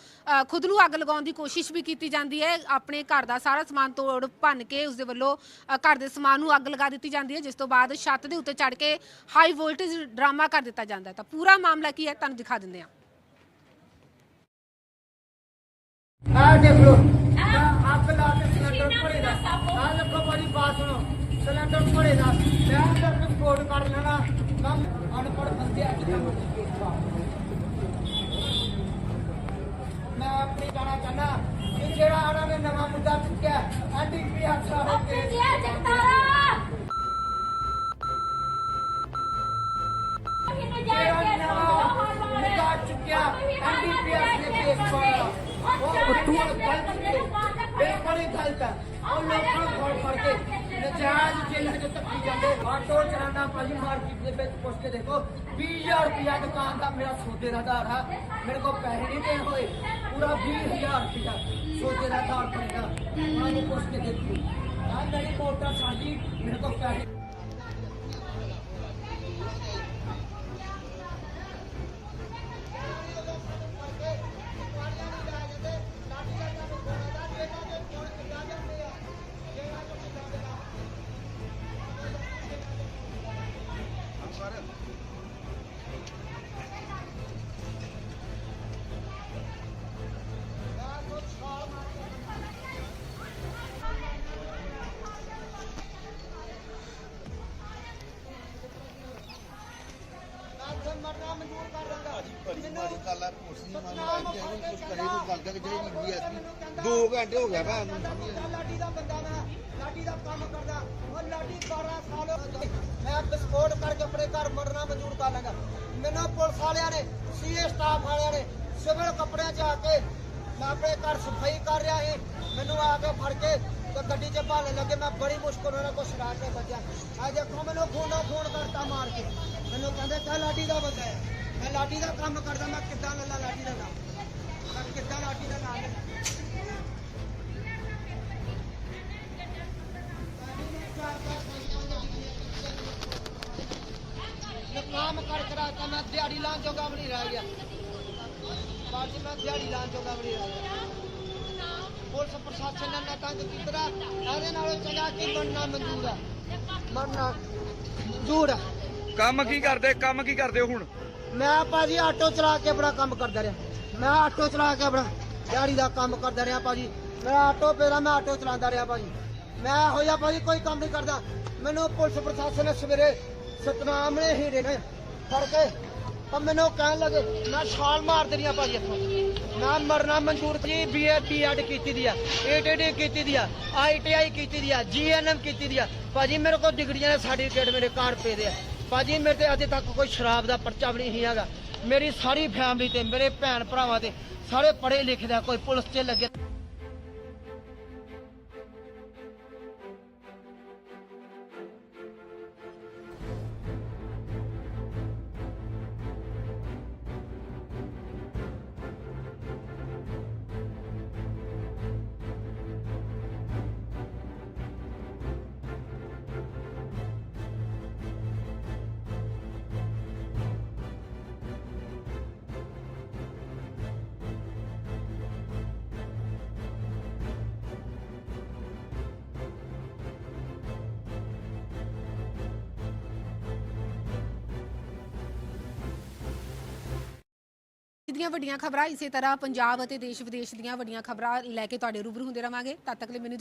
ਖੁਦ ਨੂੰ ਅੱਗ ਲਗਾਉਣ ਦੀ ਕੋਸ਼ਿਸ਼ ਵੀ ਕੀਤੀ ਜਾਂਦੀ ਹੈ। ਆਪਣੇ ਘਰ ਦਾ ਸਾਰਾ ਸਮਾਨ ਤੋੜ ਭੰਨ ਕੇ ਉਸਦੇ ਵੱਲੋਂ ਘਰ ਦੇ ਸਮਾਨ ਨੂੰ ਅੱਗ ਲਗਾ ਦਿੱਤੀ ਜਾਂਦੀ ਹੈ, ਜਿਸ ਤੋਂ ਬਾਅਦ ਛੱਤ ਦੇ ਉੱਤੇ ਚੜ ਕੇ ਹਾਈ ਵੋਲਟੇਜ ਡਰਾਮਾ ਕਰ ਦਿੱਤਾ ਜਾਂਦਾ ਹੈ। ਤਾਂ ਪੂਰਾ ਮਾਮਲਾ ਕੀ ਹੈ? ਤੁਹਾਨੂੰ ਦਿਖਾ ਦਿੰਦੇ ਹਾਂ। ਆ ਦੇਖ ਲੋ ਸਿਲੰਡਰ ਭਰੇ ਦਾ। ਆ ਦੇਖੋ ਬੜੀ ਬਾਤ ਸੁਣੋ। ਸਿਲੰਡਰ ਭਰੇ ਦਾ। ਮੈਂ ਅੰਦਰ ਵਿਸਫੋਟ ਕਰ ਲੈਣਾ। ਕੰਮ ਅਨਪੜ ਬੰਦੇ ਅੱਜ ਕੰਮ ਮੈਂ ਆਪਣੀ ਜਾਣਾ ਚਾਹਨਾ ਕਿ ਜਿਹੜਾ ਉਹਨਾਂ ਨੇ ਨਵਾਂ ਮੁੱਦਾ ਚੁੱਕਿਆ ਐਨਡੀਪੀ ਹੱਥਾਂ ਹੋ ਕੇ। ਜਿਹੜਾ ਨਵਾਂ ਮੁੱਦਾ ਚੁੱਕਿਆ ਐਨਡੀਪੀ ਦੇ ਕੇਸ ਪਾਇਆ। ਉਹ ਤੂੰ ਗਲਤ ਗਲਤ ਹੈ ਉਹ ਲੋਕਾਂ ਨੂੰ ਫੜ ਫੜ ਕੇ ਨਜਾਇਜ਼ ਜੇਲ੍ਹਾਂ ਚ ਧੱਕੀ ਜਾਂਦੇ ਆਟੋ ਚਲਾਣਾ ਭਾਜੀ ਮਾਰਕੀਟ ਦੇ ਵਿੱਚ ਪੁੱਛ ਕੇ ਦੇਖੋ 20000 ਰੁਪਇਆ ਦੁਕਾਨ ਦਾ ਮੇਰਾ ਸੌਦੇ ਦਾ ਆਧਾਰ ਹੈ ਮੇਰੇ ਕੋਲ ਪੈਸੇ ਨਹੀਂ ਦੇਣ ਹੋਏ ਪੂਰਾ 20000 ਰੁਪਇਆ ਸੌਦੇ ਦਾ ਆਧਾਰ ਬਣੇਗਾ ਉਹਨਾਂ ਨੂੰ ਪੁੱਛ ਕੇ ਦੇਖੋ ਆ ਮੇਰੀ ਮੋਟਰ ਸਾਡੀ ਮੇਰੇ ਕੋਲ ਪੈਸੇ ਮਰਨਾ ਮਨਜ਼ੂਰ ਕਰ ਦਿੰਦਾ ਦੋ ਘੰਟੇ ਹੋ ਗਿਆ ਭੈਣ ਨੂੰ। ਲਾਡੀ ਦਾ ਬੰਦਾ ਮੈਂ ਲਾਡੀ ਦਾ ਕੰਮ ਕਰਦਾ ਉਹ ਲਾਡੀ 12 ਸਾਲ ਹੋ ਗਏ। ਮੈਂ ਵਿਸਫੋਟ ਕਰਕੇ ਆਪਣੇ ਘਰ ਮਰਨਾ ਮਨਜ਼ੂਰ ਕਰ ਲਾਂਗਾ ਮੈਨੂੰ ਪੁਲਿਸ ਵਾਲਿਆਂ ਨੇ, ਸੀਏ ਸਟਾਫ ਵਾਲਿਆਂ ਨੇ ਸਿਵਲ ਕੱਪੜਿਆਂ 'ਚ ਆ ਕੇ ਮੈਂ ਆਪਣੇ ਘਰ ਸਫ਼ਾਈ ਕਰ ਰਿਹਾ ਸੀ। ਮੈਨੂੰ ਆ ਕੇ ਫੜ ਕੇ ਤੇ ਗੱਡੀ 'ਚ ਭਾਲਣ ਲੱਗੇ। ਮੈਂ ਬੜੀ ਮੁਸ਼ਕਲ ਨਾਲ ਕੁਛ ਛੁਡਾ ਕੇ ਬਚਿਆ ਆ ਦੇਖੋ, ਮੈਨੂੰ ਖੂਨੋ ਖੂਨ ਕਰਤਾ ਮਾਰ ਕੇ। ਮੈਨੂੰ ਕਹਿੰਦੇ ਕਾ ਲਾਡੀ ਦਾ ਬੰਦਾ ਹੈ। ਮੈਂ ਦਾ ਕੰਮ ਕਰਦਾ ਮੈਂ ਕਿੱਦਾਂ ਲੱਲਾ ਲਾਡੀ ਦਾ ਨਾਮ? ਮੈਂ ਕਿੱਦਾਂ ਲਾਡੀ ਦਾ ਨਾਮ ਲੈਣਾ? ਕੰਮ ਕਰ ਕਰਾ ਕੇ ਮੈਂ ਦਿਹਾੜੀ ਲਾਉਣ ਜੋਗਾ ਵੀ ਨਹੀਂ ਰਹਿ ਗਿਆ। ਬਾਅਦ ਮੈਂ ਦਿਹਾੜੀ ਲਾਉਣ ਜੋਗਾ ਵੀ ਨਹੀਂ ਰਹਿ ਗਿਆ। ਪੁਲਿਸ ਪ੍ਰਸ਼ਾਸਨ ਨੇ ਨਾ ਤੰਗ ਕੀਤਾ। ਇਹਦੇ ਨਾਲੋਂ ਚੰਗਾ ਕਿ ਮਰਨਾ ਮਨਜ਼ੂਰ ਹੈ ਮਰਨਾ ਮਨਜ਼ੂਰ ਕੰਮ ਕੀ ਕਰਦੇ? ਕੰਮ ਕੀ ਕਰਦੇ ਹੁਣ? ਮੈਂ ਭਾਜੀ ਆਟੋ ਚਲਾ ਕੇ ਆਪਣਾ ਕੰਮ ਕਰਦਾ ਰਿਹਾ। ਮੈਂ ਆਟੋ ਚਲਾ ਕੇ ਆਪਣਾ ਦਿਹਾੜੀ ਦਾ ਕੰਮ ਕਰਦਾ ਰਿਹਾ ਭਾਜੀ। ਮੈਂ ਆਟੋ ਪਹਿਲਾਂ ਮੈਂ ਆਟੋ ਚਲਾਉਂਦਾ ਰਿਹਾ ਭਾਜੀ। ਮੈਂ ਹੋਇਆ ਭਾਜੀ ਕੋਈ ਕੰਮ ਨਹੀਂ ਕਰਦਾ। ਮੈਨੂੰ ਪੁਲਿਸ ਪ੍ਰਸ਼ਾਸਨ ਨੇ ਸਵੇਰੇ ਸਤਨਾਮ ਨੇ ਹੀਰੇ ਨੇ ਫੜ ਕੇ ਤਾਂ ਮੈਨੂੰ ਕਹਿਣ ਲੱਗੇ, ਮੈਂ ਛਾਲ ਮਾਰ ਦੇਣੀ ਆ ਭਾਜੀ ਇੱਥੋਂ। ਮੈਂ ਮਰਨਾ ਮਨਜ਼ੂਰ ਜੀ ਬੀਏ ਬੀਐਡ ਕੀਤੀ ਦੀ ਆ ਏਟੀਡੀ ਕੀਤੀ ਦੀ ਆ ਆਈਟੀਆਈ ਕੀਤੀ ਦੀ ਆ ਜੀਐਨਐਮ ਕੀਤੀ ਦੀ ਆ। ਭਾਜੀ ਮੇਰੇ ਕੋਲ ਡਿਗਰੀਆਂ ਦੇ ਸਰਟੀਫਿਕੇਟ ਮੇਰੇ ਕਾਰਡ ਪਏ ਦੇ ਆ। ਭਾਜੀ, ਮੇਰੇ ਤੇ ਅਜੇ ਤੱਕ ਕੋਈ ਸ਼ਰਾਬ ਦਾ ਪਰਚਾ ਵੀ ਨਹੀਂ ਹੈਗਾ। ਮੇਰੀ ਸਾਰੀ ਫੈਮਿਲੀ ਤੇ, ਮੇਰੇ ਭੈਣ ਭਰਾਵਾਂ ਤੇ, ਸਾਰੇ ਪੜ੍ਹੇ ਲਿਖੇ ਦਾ ਕੋਈ ਪੁਲਿਸ 'ਚ ਲੱਗੇ। ਵੱਡੀਆਂ ਖਬਰਾਂ, ਇਸੇ ਤਰ੍ਹਾਂ ਪੰਜਾਬ ਅਤੇ ਦੇਸ਼ ਵਿਦੇਸ਼ ਦੀਆਂ ਵੱਡੀਆਂ ਖਬਰਾਂ ਲੈ ਕੇ ਤੁਹਾਡੇ ਰੂਬਰੂ ਹੁੰਦੇ ਰਵਾਂਗੇ। ਤਦ ਤੱਕ ਲਈ ਮੈਨੂੰ